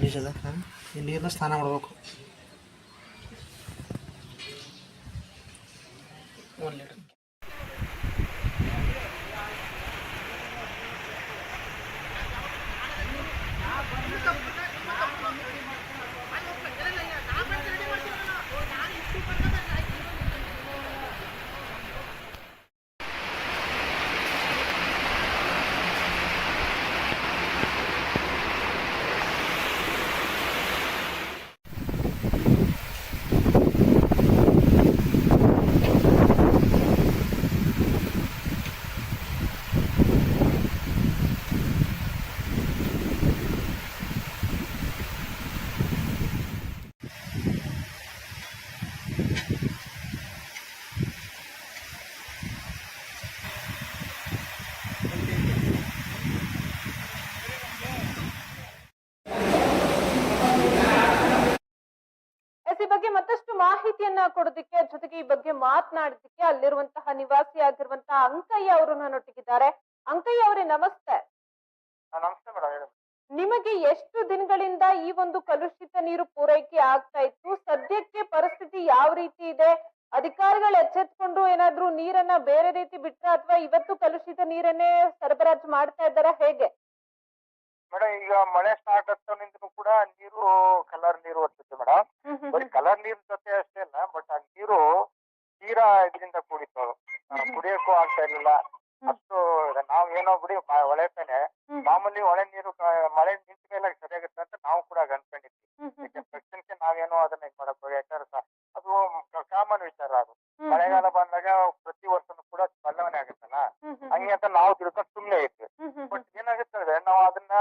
ಯಪ್ಪ ಎಷ್ಟು ಗಲೀಜದ ಹಾಂ ಈ ನೀರನ್ನ ಸ್ನಾನ ಮಾಡ್ಬೇಕು ಒಂದು ಲೀಟ್ರ್ ಎಸ್ ಈ ಬಗ್ಗೆ ಮತ್ತಷ್ಟು ಮಾಹಿತಿಯನ್ನ ಕೊಡೋದಕ್ಕೆ ಜೊತೆಗೆ ಈ ಬಗ್ಗೆ ಮಾತನಾಡೋದಕ್ಕೆ ಅಲ್ಲಿರುವಂತಹ ನಿವಾಸಿ ಆಗಿರುವಂತಹ ಅಂಕಯ್ಯ ಅವರು ನೋಟಿಗಿದ್ದಾರೆ ಅಂಕಯ್ಯ ಅವರೇ ನಮಸ್ತೆ. ನಮಸ್ತೆ ಮೇಡಮ್. ನಿಮಗೆ ಎಷ್ಟು ದಿನಗಳಿಂದ ಈ ಒಂದು ಕಲುಷಿತ ನೀರು ಪೂರೈಕೆ ಆಗ್ತಾ ಇತ್ತು? ಸದ್ಯಕ್ಕೆ ಪರಿಸ್ಥಿತಿ ಯಾವ ರೀತಿ ಇದೆ? ಅಧಿಕಾರಿಗಳು ಎಚ್ಚೆತ್ಕೊಂಡು ಏನಾದ್ರೂ ನೀರನ್ನ ಬೇರೆ ರೀತಿ ಬಿಟ್ರ ಅಥವಾ ಇವತ್ತು ಕಲುಷಿತ ನೀರನ್ನೇ ಸರಬರಾಜು ಮಾಡ್ತಾ ಇದ್ದಾರಾ? ಹೇಗೆ? ಮೇಡಮ್ ಈಗ ಮಳೆ ಸ್ಟಾರ್ಟ್ ಆಗ್ತಾನಿಂದನೂ ಕೂಡ ನೀರು ಕಲರ್ ನೀರು ಬರ್ತಿತ್ತು ಮೇಡಮ್ ಬರೀ ಕಲರ್ ನೀರ್ ಜೊತೆ ಅಷ್ಟೇ ಅಲ್ಲ ಬಟ್ ಆ ನೀರು ತೀರಾ ಇದರಿಂದ ಕೂಡಿತ್ತು ಕುಡಿಯಕ್ಕೂ ಆಗ್ತಾ ಇರ್ಲಿಲ್ಲ. ಅಷ್ಟು ನಾವ್ ಏನೋ ಬಿಡಿ ಹೊಳೆ ತಾನೆ. ಹ್ಮ್. ಮಾಮೂಲಿ ಹೊಳೆ ನೀರು ಮಳೆ ನಿಂತ ಮೇಲೆ ಸರಿಯಾಗುತ್ತೆ ಅಂತ ನಾವು ಕೂಡ ಅನ್ಕೊಂಡಿದ್ವಿ ನಾವೇನೋ ಅದನ್ನ ಇದ್ ಮಾಡಕ್ ಹೋಗಿ ಯಾಕಂದ್ರೆ ಅದು ಕಾಮನ್ ವಿಚಾರ ಅದು. ಹ್ಮ್ ಮಳೆಗಾಲ ಬಂದಾಗ ಪ್ರತಿ ವರ್ಷನು ಕೂಡ ಬದಲಾವಣೆ ಆಗುತ್ತಲ್ಲ? ಹಂಗೆ ಅಂತ ನಾವು ತಿಳ್ಕೊಂಡು ಇದ್ವಿ. ಹ್ಮ್ ಹ್ಮ್ ಬಟ್ ಏನಾಗುತ್ತೆ ಅಂದ್ರೆ ನಾವು ಅದನ್ನ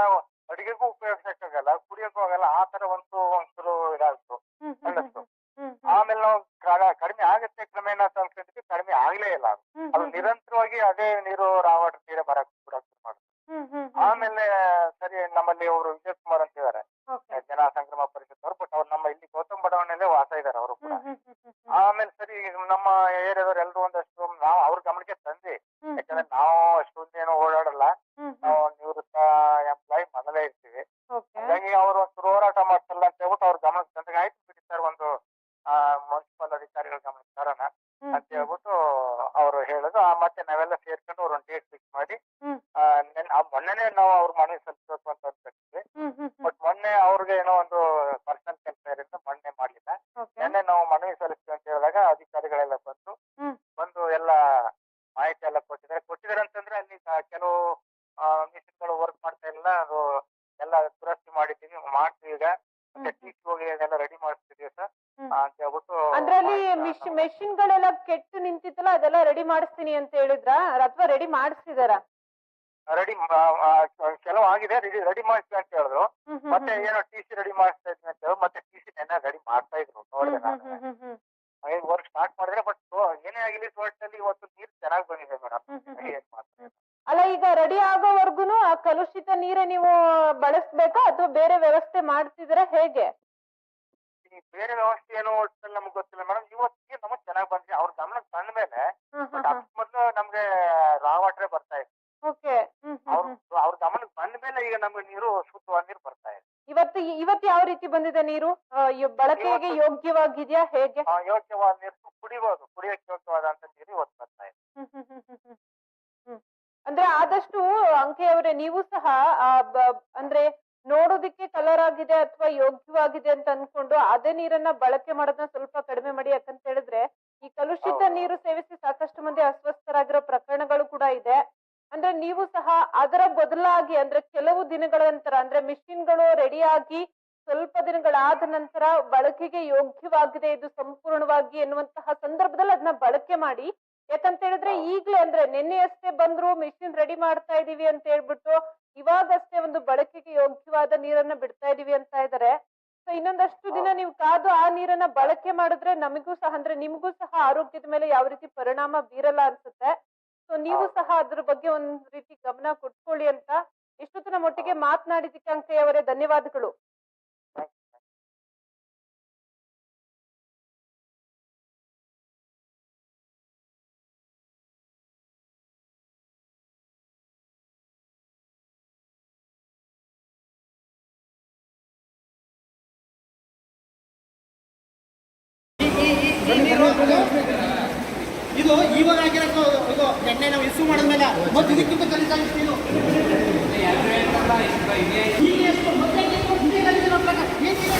ಅಡಿಗೆಗೂ ಉಪಯೋಗಿಸಕ್ಕಾಗಲ್ಲ ಕುಡಿಯಕ್ಕೂ ಆಗಲ್ಲ ಆ ತರ ಒಂದು ಒಂಚೂರು ಮಿಷಿನ್ಗಳು ವರ್ಕ್ ಮಾಡ್ತಾ ಇಲ್ಲ ಅದು ಎಲ್ಲ ದುರಸ್ತಿ ಮಾಡಿದ್ದೀವಿ ಮಾಡ್ತೀವಿ ಈಗ. ಮತ್ತೆ ಹ್ಮ್. ಟಿ ಹೋಗಿ ಅದೆಲ್ಲ ರೆಡಿ ಮಾಡಿಸ್ತಿದೀವಿ ಸರ್. ಅಂತ ಹೇಳ್ಬಿಟ್ಟು ಅಂದ್ರೆ ಅಲ್ಲಿ ಮಾಹಿತಿ ಮೆಷಿನ್ ಗಳೆಲ್ಲ ಕೆಟ್ಟು ನಿಂತಿತ್ತಲ್ಲ ಅದೆಲ್ಲ ರೆಡಿ ಮಾಡಿಸ್ತೀನಿ ಅಂತ ಹೇಳಿದ್ರ? ಅಥವಾ ರೆಡಿ ಮಾಡಿಸ್ತಿದಾರ ರೆಡಿ ಕೆಲವು ಆಗಿದೆ ರೆಡಿ ರೆಡಿ ಮಾಡಿಸ್ತೀವಿ ಅಂತ ಹೇಳಿದ್ರು. ಮತ್ತೆ ಏನೋ ಟಿ ಸಿ ರೆಡಿ ಮಾಡಿಸ್ತಾ ಇದ್ವಿ ಅಂತ ಹೇಳಿ ಮತ್ತೆ ಟಿ ಸಿ ನೆನ್ನೆ ರೆಡಿ ಮಾಡ್ತಾ ಇದ್ರು ನೋಡಿದೆ ನಾನು ವರ್ಕ್ ಸ್ಟಾರ್ಟ್ ಮಾಡಿದ್ರೆ ಬಟ್ ಏನೇ ಆಗಿರ್ಲಿ ತೋಟದಲ್ಲಿ ಇವತ್ತು ನೀರು ಚೆನ್ನಾಗಿ ಬಂದಿದೆ ಮೇಡಮ್. ಏನ್ ಮಾಡ್ತಾರೆ? ಅಲ್ಲ ಈಗ ರೆಡಿ ಆಗೋವರ್ಗುನು ಆ ಕಲುಷಿತ ನೀರೇ ನೀವು ಬಳಸ್ಬೇಕಾ? ಅಥವಾ ಬೇರೆ ವ್ಯವಸ್ಥೆ ಮಾಡ್ತಿದ್ರೆ ಹೇಗೆ? ಈ ಬೇರೆ ವ್ಯವಸ್ಥೆ ಏನು ಅಂತ ನಮ್ಗೆ ಗೊತ್ತಿಲ್ಲ. ಮೇಡಮ್ ಇವತ್ತಿಗೆ ನಮಗ್ ಚೆನ್ನಾಗಿ ಬಂದ್ರಿ ಅವ್ರ ಗಮನಕ್ಕೆ ಬಂದ ಮೇಲೆ ಮೊದಲು ನಮ್ಗೆ ರಾ ವಾಟರ್ ಬರ್ತಾ ಇದೆ ಓಕೆ. ಅವ್ರ ಗಮನಕ್ಕೆ ಬಂದ ಮೇಲೆ ಈಗ ನಮ್ಗೆ ನೀರು ಶುದ್ಧವಾದ ನೀರು ಬರ್ತಾ ಇದೆ. ಇವತ್ತು ಇವತ್ತು ಯಾವ ರೀತಿ ಬಂದಿದೆ ನೀರು? ಬಳಕೆಗೆ ಯೋಗ್ಯವಾಗಿದೆಯಾ ಯೋಗ್ಯವಾಗಿದ್ಯಾ? ಹೇಗೆ? ಯೋಗ್ಯವಾದ ನೀರು ಕುಡಿಬಹುದು ಕುಡಿಯಕ್ಕೆ ಯೋಗ್ಯವಾದಂತ ನೀರು ಇವತ್ತು ಬರ್ತಾ ಇದೆ. ಆದಷ್ಟು ಅಂಕೆಯವರೇ ನೀವು ಸಹ ಅಂದ್ರೆ ನೋಡೋದಿಕ್ಕೆ ಕಲರ್ ಆಗಿದೆ ಅಥವಾ ಯೋಗ್ಯವಾಗಿದೆ ಅಂತ ಅನ್ಕೊಂಡು ಅದೇ ನೀರನ್ನ ಬಳಕೆ ಮಾಡೋದನ್ನ ಸ್ವಲ್ಪ ಕಡಿಮೆ ಮಾಡಿ ಯಾಕಂತ ಹೇಳಿದ್ರೆ ಈ ಕಲುಷಿತ ನೀರು ಸೇವಿಸಿ ಸಾಕಷ್ಟು ಮಂದಿ ಅಸ್ವಸ್ಥರಾಗಿರೋ ಪ್ರಕರಣಗಳು ಕೂಡ ಇದೆ. ಅಂದ್ರೆ ನೀವು ಸಹ ಅದರ ಬದಲಾಗಿ ಅಂದ್ರೆ ಕೆಲವು ದಿನಗಳ ನಂತರ ಅಂದ್ರೆ ಮಿಷಿನ್ಗಳು ರೆಡಿ ಆಗಿ ಸ್ವಲ್ಪ ದಿನಗಳಾದ ನಂತರ ಬಳಕೆಗೆ ಯೋಗ್ಯವಾಗಿದೆ ಇದು ಸಂಪೂರ್ಣವಾಗಿ ಎನ್ನುವಂತಹ ಸಂದರ್ಭದಲ್ಲಿ ಅದನ್ನ ಬಳಕೆ ಮಾಡಿ ಯಾಕಂತ ಹೇಳಿದ್ರೆ ಈಗ್ಲೇ ಅಂದ್ರೆ ನಿನ್ನೆ ಅಷ್ಟೇ ಬಂದ್ರು ಮಿಷಿನ್ ರೆಡಿ ಮಾಡ್ತಾ ಇದೀವಿ ಅಂತ ಹೇಳ್ಬಿಟ್ಟು ಇವಾಗಷ್ಟೇ ಒಂದು ಬಳಕೆಗೆ ಯೋಗ್ಯವಾದ ನೀರನ್ನ ಬಿಡ್ತಾ ಇದೀವಿ ಅಂತ ಇದಾರೆ. ಸೊ ಇನ್ನೊಂದಷ್ಟು ದಿನ ನೀವು ಕಾದು ಆ ನೀರನ್ನ ಬಳಕೆ ಮಾಡಿದ್ರೆ ನಮಗೂ ಸಹ ಅಂದ್ರೆ ನಿಮಗೂ ಸಹ ಆರೋಗ್ಯದ ಮೇಲೆ ಯಾವ ರೀತಿ ಪರಿಣಾಮ ಬೀರಲ್ಲ ಅನ್ಸುತ್ತೆ. ಸೊ ನೀವು ಸಹ ಅದ್ರ ಬಗ್ಗೆ ಒಂದ್ ರೀತಿ ಗಮನ ಕೊಟ್ಕೊಳ್ಳಿ ಅಂತ ಇಷ್ಟೊತ್ತು ಮಟ್ಟಿಗೆ ಮಾತನಾಡಿದಕ್ಕೆ ಅವರೇ ಧನ್ಯವಾದಗಳು. ಇದು ಇವಾಗ ಆಗಿರೋ ಇದು ಎಣ್ಣೆ ನಾವು ಇಶ್ಯೂ ಮಾಡಿದ್ಮೇಲೆ ಮತ್ತೆ ಇದಕ್ಕಿಂತ ಕಲಿತಾ ಇದು. ಈಗ ಎಷ್ಟು ಮತ್ತೆ ಎಷ್ಟು ಹಿಂದೆ ಕಲಿತಿರೋ ಅದ್ರಾಗ? ಏನಿದೆ?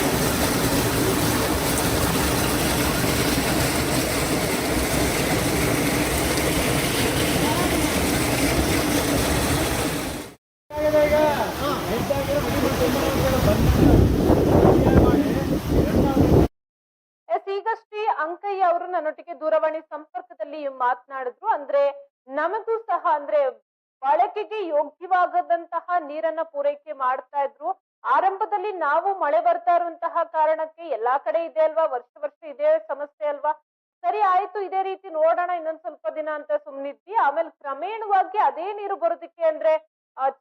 ಎಸ್ ಈಗಷ್ಟೇ ಅಂಕಯ್ಯ ಅವರು ನನ್ನೊಟ್ಟಿಗೆ ದೂರವಾಣಿ ಸಂಪರ್ಕದಲ್ಲಿ ಮಾತನಾಡಿದ್ರು. ಅಂದ್ರೆ ನಮಗೂ ಸಹ ಅಂದ್ರೆ ಬಳಕೆಗೆ ಯೋಗ್ಯವಾಗದಂತಹ ನೀರನ್ನ ಪೂರೈಕೆ ಮಾಡ್ತಾ ಇದ್ರು. ಆರಂಭದಲ್ಲಿ ನಾವು ಮಳೆ ಬರ್ತಾ ಇರುವಂತಹ ಕಾರಣಕ್ಕೆ ಎಲ್ಲಾ ಕಡೆ ಇದೆ ಅಲ್ವಾ? ವರ್ಷ ವರ್ಷ ಇದೇ ಸಮಸ್ಯೆ ಅಲ್ವಾ? ಸರಿ, ಆಯ್ತು, ಇದೇ ರೀತಿ ನೋಡೋಣ, ಇನ್ನೊಂದ್ ಸ್ವಲ್ಪ ದಿನ ಅಂತ ಸುಮ್ನಿದ್ವಿ. ಆಮೇಲೆ ಕ್ರಮೇಣವಾಗಿ ಅದೇ ನೀರು ಬರೋದಕ್ಕೆ ಅಂದ್ರೆ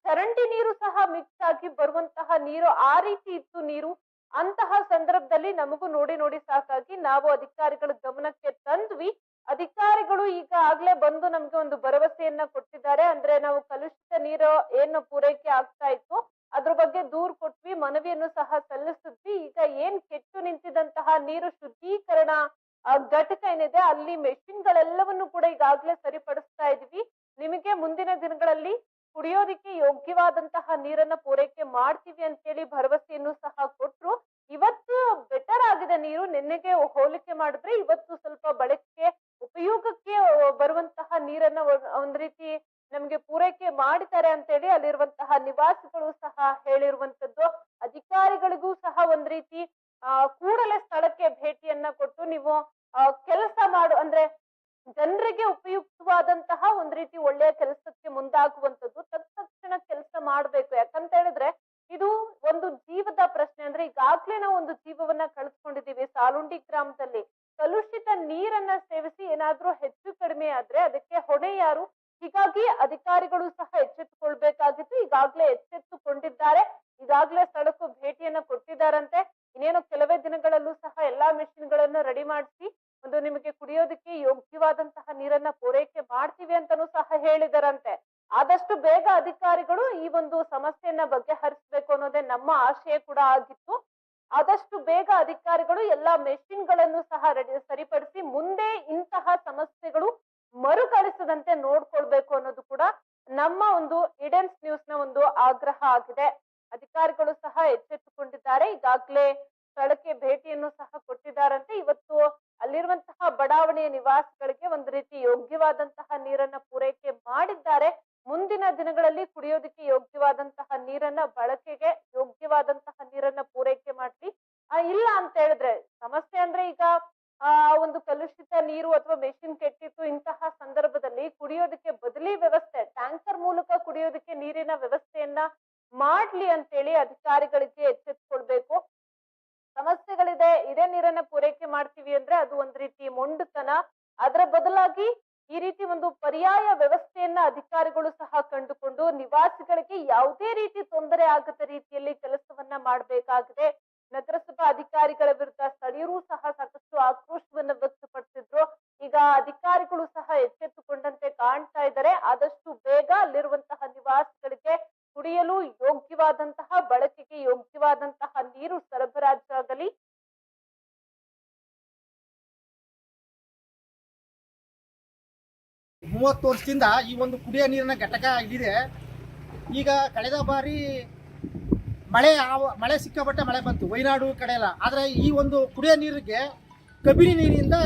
ಚರಂಡಿ ನೀರು ಸಹ ಮಿಕ್ಸ್ ಆಗಿ ಬರುವಂತಹ ನೀರು ಆ ರೀತಿ ಇತ್ತು ನೀರು. ಅಂತಹ ಸಂದರ್ಭದಲ್ಲಿ ನಮಗೂ ನೋಡಿ ನೋಡಿ ಸಾಕಾಗಿ ನಾವು ಅಧಿಕಾರಿಗಳ ಗಮನಕ್ಕೆ ತಂದ್ವಿ. ಅಧಿಕಾರಿಗಳು ಈಗ ಆಗ್ಲೇ ಬಂದು ನಮ್ಗೆ ಒಂದು ಭರವಸೆಯನ್ನ ಕೊಟ್ಟಿದ್ದಾರೆ. ಅಂದ್ರೆ ನಾವು ಕಲುಷಿತ ನೀರು ಏನು ಪೂರೈಕೆ ಆಗ್ತಾ ಇತ್ತು, ಅದ್ರ ಬಗ್ಗೆ ದೂರ್ ಕೊಟ್ವಿ, ಮನವಿಯನ್ನು ಸಹ ಸಲ್ಲಿಸಿದ್ವಿ. ಈಗ ಏನ್ ಕೆಟ್ಟು ನಿಂತಿದಂತಹ ನೀರು ಶುದ್ಧೀಕರಣ ಘಟಕ ಏನಿದೆ, ಅಲ್ಲಿ ಮೆಷಿನ್ ಗಳೆಲ್ಲವನ್ನು ಕೂಡ ಈಗಾಗ್ಲೇ ಸರಿಪಡಿಸ್ತಾ ಇದ್ವಿ. ನಿಮಗೆ ಮುಂದಿನ ದಿನಗಳಲ್ಲಿ ಕುಡಿಯೋದಿಕ್ಕೆ ಯೋಗ್ಯವಾದಂತಹ ನೀರನ್ನ ಪೂರೈಕೆ ಮಾಡ್ತೀವಿ ಅಂತೇಳಿ ಭರವಸೆಯನ್ನು ಸಹ ಕೊಟ್ರು. ಇವತ್ತು ಬೆಟರ್ ಆಗಿದೆ ನೀರು. ನಿನ್ನೆಗೆ ಹೋಲಿಕೆ ಮಾಡಿದ್ರೆ ಇವತ್ತು ಸ್ವಲ್ಪ ಬಳಕೆಗೆ ಉಪಯೋಗಕ್ಕೆ ಬರುವಂತಹ ನೀರನ್ನ ಒಂದ್- ರೀತಿ ನಮ್ಗೆ ಪೂರೈಕೆ ಮಾಡಿದ್ದಾರೆ ಅಂತೇಳಿ ಅಲ್ಲಿರುವಂತಹ ನಿವಾಸಿಗಳು ಸಹ ಹೇಳಿರುವಂತದ್ದು ಅಧಿಕಾರಿಗಳಿಗೂ ಸಹ ಒಂದ್ ರೀತಿ ಕೂಡಲೇ ಸ್ಥಳಕ್ಕೆ ಭೇಟಿಯನ್ನ ಕೊಟ್ಟು ನೀವು ಕೆಲಸ ಮಾಡು, ಅಂದ್ರೆ ಜನರಿಗೆ ಉಪಯುಕ್ತವಾದಂತಹ ಒಂದ್ ರೀತಿ ಒಳ್ಳೆಯ ಕೆಲಸಕ್ಕೆ ಮುಂದಾಗುವಂತದ್ದು ತತ್ಕ್ಷಣ ಕೆಲಸ ಮಾಡ್ಬೇಕು. ಯಾಕಂತ ಹೇಳಿದ್ರೆ ಇದು ಒಂದು ಜೀವದ ಪ್ರಶ್ನೆ. ಅಂದ್ರೆ ಈಗಾಗ್ಲೇ ನಾವು ಒಂದು ಜೀವವನ್ನ ಕಳ್ಸ್ಕೊಂಡಿದೀವಿ. ಸಾಲುಂಡಿ ಗ್ರಾಮದಲ್ಲಿ ಕಲುಷಿತ ನೀರನ್ನ ಸೇವಿಸಿ ಏನಾದ್ರೂ ಹೆಚ್ಚು ಕಡಿಮೆ ಆದ್ರೆ ಅದಕ್ಕೆ ಹೊಣೆ ಯಾರು? ಹೀಗಾಗಿ ಅಧಿಕಾರಿಗಳು ಸಹ ಎಚ್ಚೆತ್ತುಕೊಳ್ಬೇಕಾಗಿತ್ತು. ಈಗಾಗ್ಲೇ ಎಚ್ಚೆತ್ತುಕೊಂಡಿದ್ದಾರೆ. ಈಗಾಗ್ಲೇ ಸ್ಥಳಕ್ಕೂ ಭೇಟಿಯನ್ನ ಕೊಟ್ಟಿದ್ದಾರಂತೆ. ಇನ್ನೇನು ಕೆಲವೇ ದಿನಗಳಲ್ಲೂ ಸಹ ಎಲ್ಲಾ ಮೆಷಿನ್ಗಳನ್ನ ರೆಡಿ ಮಾಡಿಸಿ ಒಂದು ನಿಮಗೆ ಕುಡಿಯೋದಕ್ಕೆ ಯೋಗ್ಯವಾದಂತಹ ನೀರನ್ನ ಪೂರೈಕೆ ಮಾಡ್ತೀವಿ ಅಂತಾನೂ ಸಹ ಹೇಳಿದರಂತೆ. ಆದಷ್ಟು ಬೇಗ ಅಧಿಕಾರಿಗಳು ಈ ಒಂದು ಸಮಸ್ಯೆಯನ್ನ ಬಗೆಹರಿಸಬೇಕು ಅನ್ನೋದೇ ನಮ್ಮ ಆಶಯ ಕೂಡ ಆಗಿತ್ತು. ಆದಷ್ಟು ಬೇಗ ಅಧಿಕಾರಿಗಳು ಎಲ್ಲಾ ಮೆಷಿನ್ಗಳನ್ನು ಸಹ ಸರಿಪಡಿಸಿ ಮುಂದೆ ಇಂತಹ ಸಮಸ್ಯೆಗಳು ಮರುಕಳಿಸದಂತೆ ನೋಡ್ಕೊಳ್ಬೇಕು ಅನ್ನೋದು ಕೂಡ ನಮ್ಮ ಒಂದು ಇಡೆನ್ಸ್ ನ್ಯೂಸ್ನ ಒಂದು ಆಗ್ರಹ ಆಗಿದೆ. ಅಧಿಕಾರಿಗಳು ಸಹ ಎಚ್ಚೆತ್ತುಕೊಂಡಿದ್ದಾರೆ. ಈಗಾಗಲೇ ಸ್ಥಳಕ್ಕೆ ಭೇಟಿಯನ್ನು ಸಹ ಕೊಟ್ಟಿದ್ದಾರಂತೆ. ಇವತ್ತು ಅಲ್ಲಿರುವಂತಹ ಬಡಾವಣೆಯ ನಿವಾಸಿಗಳಿಗೆ ಒಂದು ರೀತಿ ಯೋಗ್ಯವಾದಂತಹ ನೀರನ್ನ ಪೂರೈಕೆ ಮಾಡಿದ್ದಾರೆ. ಮುಂದಿನ ದಿನಗಳಲ್ಲಿ ಕುಡಿಯೋದಕ್ಕೆ ಯೋಗ್ಯವಾದಂತಹ ನೀರನ್ನ ಬಳಕೆಗೆ ಯೋಗ್ಯವಾದಂತಹ ನೀರನ್ನ ಪೂರೈಕೆ ಮಾಡ್ಲಿ. ಇಲ್ಲ ಅಂತ ಹೇಳಿದ್ರೆ ಸಮಸ್ಯೆ ಅಂದ್ರೆ ಈಗ ಒಂದು ಕಲುಷಿತ ನೀರು ಅಥವಾ ಮೆಷಿನ್ ಕೆಟ್ಟಿತ್ತು ಇಂತಹ ಸಂದರ್ಭದಲ್ಲಿ ಕುಡಿಯೋದಕ್ಕೆ ಬದಲಿ ವ್ಯವಸ್ಥೆ ಟ್ಯಾಂಕರ್ ಮೂಲಕ ಕುಡಿಯೋದಕ್ಕೆ ನೀರಿನ ವ್ಯವಸ್ಥೆಯನ್ನ ಮಾಡ್ಲಿ ಅಂತೇಳಿ ಅಧಿಕಾರಿಗಳಿಗೆ ಎಚ್ಚೆತ್ಕೊಳ್ಬೇಕು. ಸಮಸ್ಯೆಗಳಿದೆ, ಇದೇ ನೀರನ್ನ ಪೂರೈಕೆ ಮಾಡ್ತೀವಿ ಅಂದ್ರೆ ಅದು ಒಂದ್ ರೀತಿ ಮೊಂಡುತನ. ಅದರ ಬದಲಾಗಿ ಈ ರೀತಿ ಒಂದು ಪರ್ಯಾಯ ವ್ಯವಸ್ಥೆಯನ್ನ ಅಧಿಕಾರಿಗಳು ಸಹ ಕಂಡುಕೊಂಡು ನಿವಾಸಿಗಳಿಗೆ ಯಾವುದೇ ರೀತಿ ತೊಂದರೆ ಆಗದ ರೀತಿಯಲ್ಲಿ ಕೆಲಸವನ್ನ ಮಾಡಬೇಕಾಗಿದೆ. ನಗರಸಭಾ ಅಧಿಕಾರಿಗಳ ವಿರುದ್ಧ ಸ್ಥಳೀಯರು ಸಹ ಸಾಕಷ್ಟು ಆಕ್ರೋಶವನ್ನ ವ್ಯಕ್ತಪಡಿಸಿದ್ರು. ಈಗ ಅಧಿಕಾರಿಗಳು ಸಹ ಎಚ್ಚೆತ್ತುಕೊಂಡಂತೆ ಕಾಣ್ತಾ ಇದ್ದಾರೆ. ಆದಷ್ಟು ಬೇಗ ನಿವಾಸಿಗಳಿಗೆ ಕುಡಿಯಲು ಯೋಗ್ಯವಾದಂತಹ, ಬಳಕೆಗೆ ಯೋಗ್ಯವಾದಂತಹ ನೀರು ಸರಬರಾಜಾಗಲಿ. ಮೂವತ್ತು ವರ್ಷದಿಂದ ಈ ಒಂದು ಕುಡಿಯೋ ನೀರಿನ ಘಟಕ ಆಗಿದೆ. ಈಗ ಕಳೆದ ಬಾರಿ ಮಳೆ ಮಳೆ ಸಿಕ್ಕಾಪಟ್ಟೆ ಮಳೆ ಬಂತು, ವೈನಾಡು ಕಡೆ ಎಲ್ಲ. ಆದರೆ ಈ ಒಂದು ಕುಡಿಯೋ ನೀರಿಗೆ ಕಬಿನಿ ನೀರಿನಿಂದ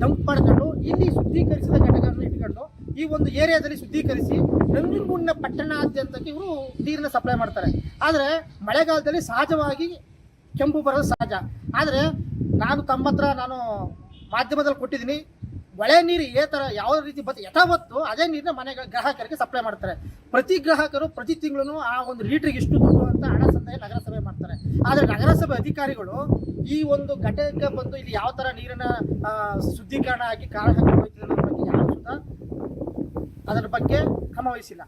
ಡಂಪ್ ಮಾಡ್ಕೊಂಡು, ಇಲ್ಲಿ ಶುದ್ಧೀಕರಿಸಿದ ಘಟಕಗಳನ್ನು ಇಟ್ಕೊಂಡು, ಈ ಒಂದು ಏರಿಯಾದಲ್ಲಿ ಶುದ್ಧೀಕರಿಸಿ ನಂಜನಗೂಡಿನ ಪಟ್ಟಣಾದ್ಯಂತಕ್ಕೆ ಇವರು ನೀರನ್ನ ಸಪ್ಲೈ ಮಾಡ್ತಾರೆ. ಆದರೆ ಮಳೆಗಾಲದಲ್ಲಿ ಸಹಜವಾಗಿ ಕೆಂಪು ಬರೋದು ಸಹಜ. ಆದರೆ ನಾನು ತಮ್ಮ ಹತ್ರ ನಾನು ಮಾಧ್ಯಮದಲ್ಲಿ ಕೊಟ್ಟಿದ್ದೀನಿ ಒಳೆ ನೀರು ಇದೇ ಥರ ಯಾವ ರೀತಿ ಬತ್ ಯಥಾವತ್ತು ಅದೇ ನೀರನ್ನ ಮನೆ ಗ್ರಾಹಕರಿಗೆ ಸಪ್ಲೈ ಮಾಡ್ತಾರೆ. ಪ್ರತಿ ಗ್ರಾಹಕರು ಪ್ರತಿ ತಿಂಗಳು ಆ ಒಂದು ಲೀಟ್ರಿಗೆ ಇಷ್ಟು ದುಡ್ಡು ಅಂತ ಹಣ ಸಂದಾಯ ನಗರಸಭೆ ಮಾಡ್ತಾರೆ. ಆದರೆ ನಗರಸಭೆ ಅಧಿಕಾರಿಗಳು ಈ ಒಂದು ಘಟಕಕ್ಕೆ ಬಂದು ಇಲ್ಲಿ ಯಾವ ಥರ ನೀರನ್ನ ಶುದ್ಧೀಕರಣ ಆಗಿ ಕಾರಣ ಹಾಕಿ ಬಗ್ಗೆ ಯಾರು ಸುತ್ತ ಅದರ ಬಗ್ಗೆ ಕ್ರಮ ವಹಿಸಿಲ್ಲ.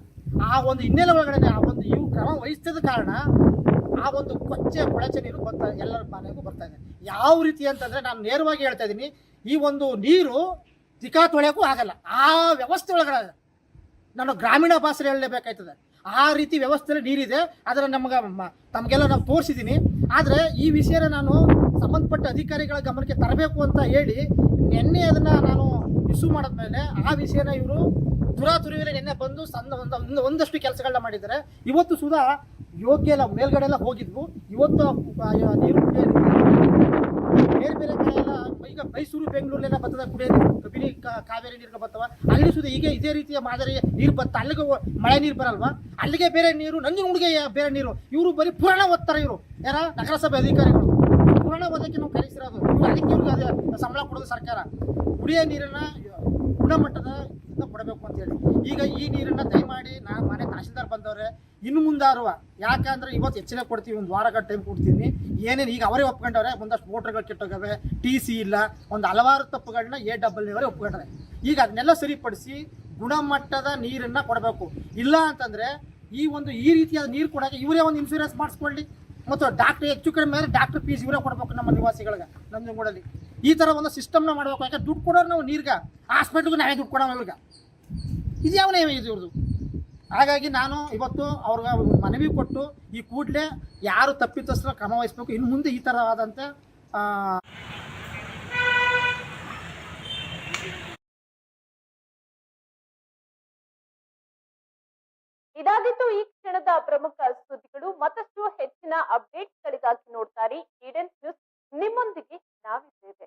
ಆ ಒಂದು ಹಿನ್ನೆಲೆ ಒಳಗಡೆ ಆ ಒಂದು ಇವು ಕ್ರಮ ವಹಿಸಿದ ಕಾರಣ ಆ ಒಂದು ಕೊಚ್ಚೆ ಕೊಳಚೆ ನೀರು ಬರ್ತಾ, ಎಲ್ಲರ ಮನೆಗೂ ಬರ್ತಾ ಇದೆ. ಯಾವ ರೀತಿ ಅಂತಂದ್ರೆ ನಾನು ನೇರವಾಗಿ ಹೇಳ್ತಾ ಇದ್ದೀನಿ, ಈ ಒಂದು ನೀರು ತಿಕಾ ತೊಳೆಯೋಕ್ಕೂ ಆಗಲ್ಲ ಆ ವ್ಯವಸ್ಥೆ ಒಳಗಡೆ ನಾನು ಗ್ರಾಮೀಣ ಭಾಷೆಯಲ್ಲಿ ಹೇಳಲೇಬೇಕಾಯ್ತದೆ ಆ ರೀತಿ ವ್ಯವಸ್ಥೆಯಲ್ಲಿ ನೀರಿದೆ ಅದರ ನಮಗೆ ತಮಗೆಲ್ಲ ನಾವು ತೋರಿಸಿದ್ದೀನಿ ಆದರೆ ಈ ವಿಷಯನ ನಾನು ಸಂಬಂಧಪಟ್ಟ ಅಧಿಕಾರಿಗಳ ಗಮನಕ್ಕೆ ತರಬೇಕು ಅಂತ ಹೇಳಿ ನಿನ್ನೆ ಅದನ್ನು ನಾನು ಇಶ್ಯೂ ಮಾಡಿದ್ಮೇಲೆ ಆ ವಿಷಯನ ಇವರು ದುರಾತುರಿಯಲ್ಲಿ ನಿನ್ನೆ ಬಂದು ಸಣ್ಣ ಒಂದು ಒಂದು- ಒಂದಷ್ಟು ಕೆಲಸಗಳನ್ನ ಮಾಡಿದ್ದಾರೆ ಇವತ್ತು ಸುಧಾ ಯೋಗ್ಯ ಎಲ್ಲ ಮೇಲ್ಗಡೆ ಎಲ್ಲ ಹೋಗಿದ್ವು ಇವತ್ತು ನೀರು ಬೇರೆ ಬೇರೆ ಕಡೆ ಈಗ ಮೈಸೂರು, ಬೆಂಗಳೂರಲ್ಲೆಲ್ಲ ಬರ್ತದೆ ಕುಡಿಯೋ ಕಬಿನಿ ಕಾವೇರಿ ನೀರು ಬರ್ತವ ಅಲ್ಲಿ ಸುದ ಹೀಗೆ ಇದೇ ರೀತಿಯ ಮಾದರಿ ನೀರು ಬತ್ತ. ಅಲ್ಲಿಗೆ ಮಳೆ ನೀರು ಬರಲ್ವಾ? ಅಲ್ಲಿಗೆ ಬೇರೆ ನೀರು, ನಂಜನಗೂಡಿಗೆ ಬೇರೆ ನೀರು. ಇವರು ಬರೀ ಪುರಾಣ ಓದ್ತಾರೆ ಇವರು. ಯಾರ? ನಗರಸಭೆ ಅಧಿಕಾರಿಗಳು. ಪುರಾಣ ಓದಕ್ಕೆ ನಾವು ಕಲಿಸಿರೋದು ಇವ್ರು ಅದಕ್ಕೆ ಇವ್ರಿಗೆ ಸಂಬಳ ಕೊಡೋದು ಸರ್ಕಾರ. ಕುಡಿಯೋ ನೀರನ್ನ ಗುಣಮಟ್ಟದ ಕೊಡಬೇಕು ಅಂತ ಹೇಳಿ. ಈಗ ಈ ನೀರನ್ನ ದಯಮಾಡಿ ನಾನು ಮನೆ ತಹಶೀಲ್ದಾರ್ ಬಂದವ್ರೆ ಇನ್ನು ಮುಂದಾರುವ ಯಾಕಂದ್ರೆ ಇವತ್ತು ಹೆಚ್ಚಿನ ಕೊಡ್ತೀವಿ, ಒಂದು ವಾರಗಳ ಟೈಮ್ ಕೊಡ್ತೀವಿ ಏನೇನು ಈಗ ಅವರೇ ಒಪ್ಕೊಂಡವ್ರೆ, ಒಂದಷ್ಟು ಮೋಟ್ರ್ಗಳು ಕೆಟ್ಟೋಗವೆ ಟಿ ಸಿ ಇಲ್ಲ, ಒಂದು ಹಲವಾರು ತಪ್ಪುಗಳನ್ನ ಎ ಡಬಲ್ ಅವರೇ ಒಪ್ಕೊಂಡ್ರೆ. ಈಗ ಅದನ್ನೆಲ್ಲ ಸರಿಪಡಿಸಿ ಗುಣಮಟ್ಟದ ನೀರನ್ನ ಕೊಡಬೇಕು. ಇಲ್ಲ ಅಂತಂದ್ರೆ ಈ ಒಂದು, ಈ ರೀತಿಯಾದ ನೀರು ಕೊಡೋಕೆ ಇವರೇ ಒಂದು ಇನ್ಶೂರೆನ್ಸ್ ಮಾಡಿಸ್ಕೊಳ್ಳಿ. ಮತ್ತು ಡಾಕ್ಟರ್ ಹೆಚ್ಚು ಕಡಿಮೆ ಆದರೆ ಡಾಕ್ಟರ್ ಫೀಸ್ ಇವರೇ ಕೊಡಬೇಕು ನಮ್ಮ ನಿವಾಸಿಗಳಿಗೆ ನಂಜನಗೂಡಲ್ಲಿ ಈ ಥರ ಒಂದು ಸಿಸ್ಟಮ್ನ ಮಾಡಬೇಕು. ಯಾಕೆ ದುಡ್ಡು ಕೊಡೋರು ನಾವು ನೀರ್ಗೆ. ಹಾಸ್ಪಿಟ್ಲಿಗೆ ನಾವೇ ದುಡ್ಡು ಕೊಡೋಣ ಇವ್ರಿಗೆ ಇದು ಯಾವ ನೇಮ ಇದು ಇವ್ರದ್ದು? ಹಾಗಾಗಿ ನಾನು ಇವತ್ತು ಅವ್ರಿಗೆ ಮನವಿ ಕೊಟ್ಟು ಈ ಕೂಡಲೇ ಯಾರು ತಪ್ಪಿತಸ್ಥರ ಕ್ರಮ ವಹಿಸಬೇಕು, ಇನ್ನು ಮುಂದೆ ಈ ಥರವಾದಂಥ ಇದಾದಿತ್ತು ಈ ಕ್ಷಣದ ಪ್ರಮುಖ ಸುದ್ದಿಗಳು. ಮತ್ತಷ್ಟು ಹೆಚ್ಚಿನ ಅಪ್ಡೇಟ್ಸ್ಗಳಿಗಾಗಿ ನೋಡ್ತಾರೆ ನ್ಯೂಸ್ ನಿಮ್ಮೊಂದಿಗೆ ನಾವಿದ್ದೇವೆ.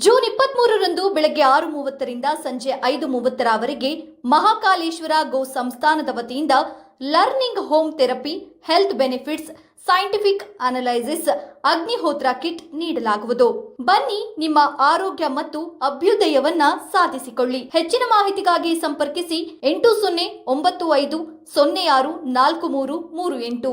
ಜೂನ್ ಇಪ್ಪತ್ಮೂರರಂದು ಬೆಳಗ್ಗೆ ಆರು ಮೂವತ್ತರಿಂದ ಸಂಜೆ ಐದು ಮೂವತ್ತರವರೆಗೆ ಮಹಾಕಾಲೇಶ್ವರ ಗೋ ಸಂಸ್ಥಾನದ ವತಿಯಿಂದ learning home therapy, health benefits, scientific analysis, Agnihotra kit ನೀಡಲಾಗುವುದು. ಬನ್ನಿ ನಿಮ್ಮ ಆರೋಗ್ಯ ಮತ್ತು ಅಭ್ಯುದಯವನ್ನ ಸಾಧಿಸಿಕೊಳ್ಳಿ. ಹೆಚ್ಚಿನ ಮಾಹಿತಿಗಾಗಿ ಸಂಪರ್ಕಿಸಿ ಎಂಟು ಸೊನ್ನೆ ಒಂಬತ್ತು ಐದು ಸೊನ್ನೆ ಆರು ನಾಲ್ಕು ಮೂರು ಮೂರು ಎಂಟು.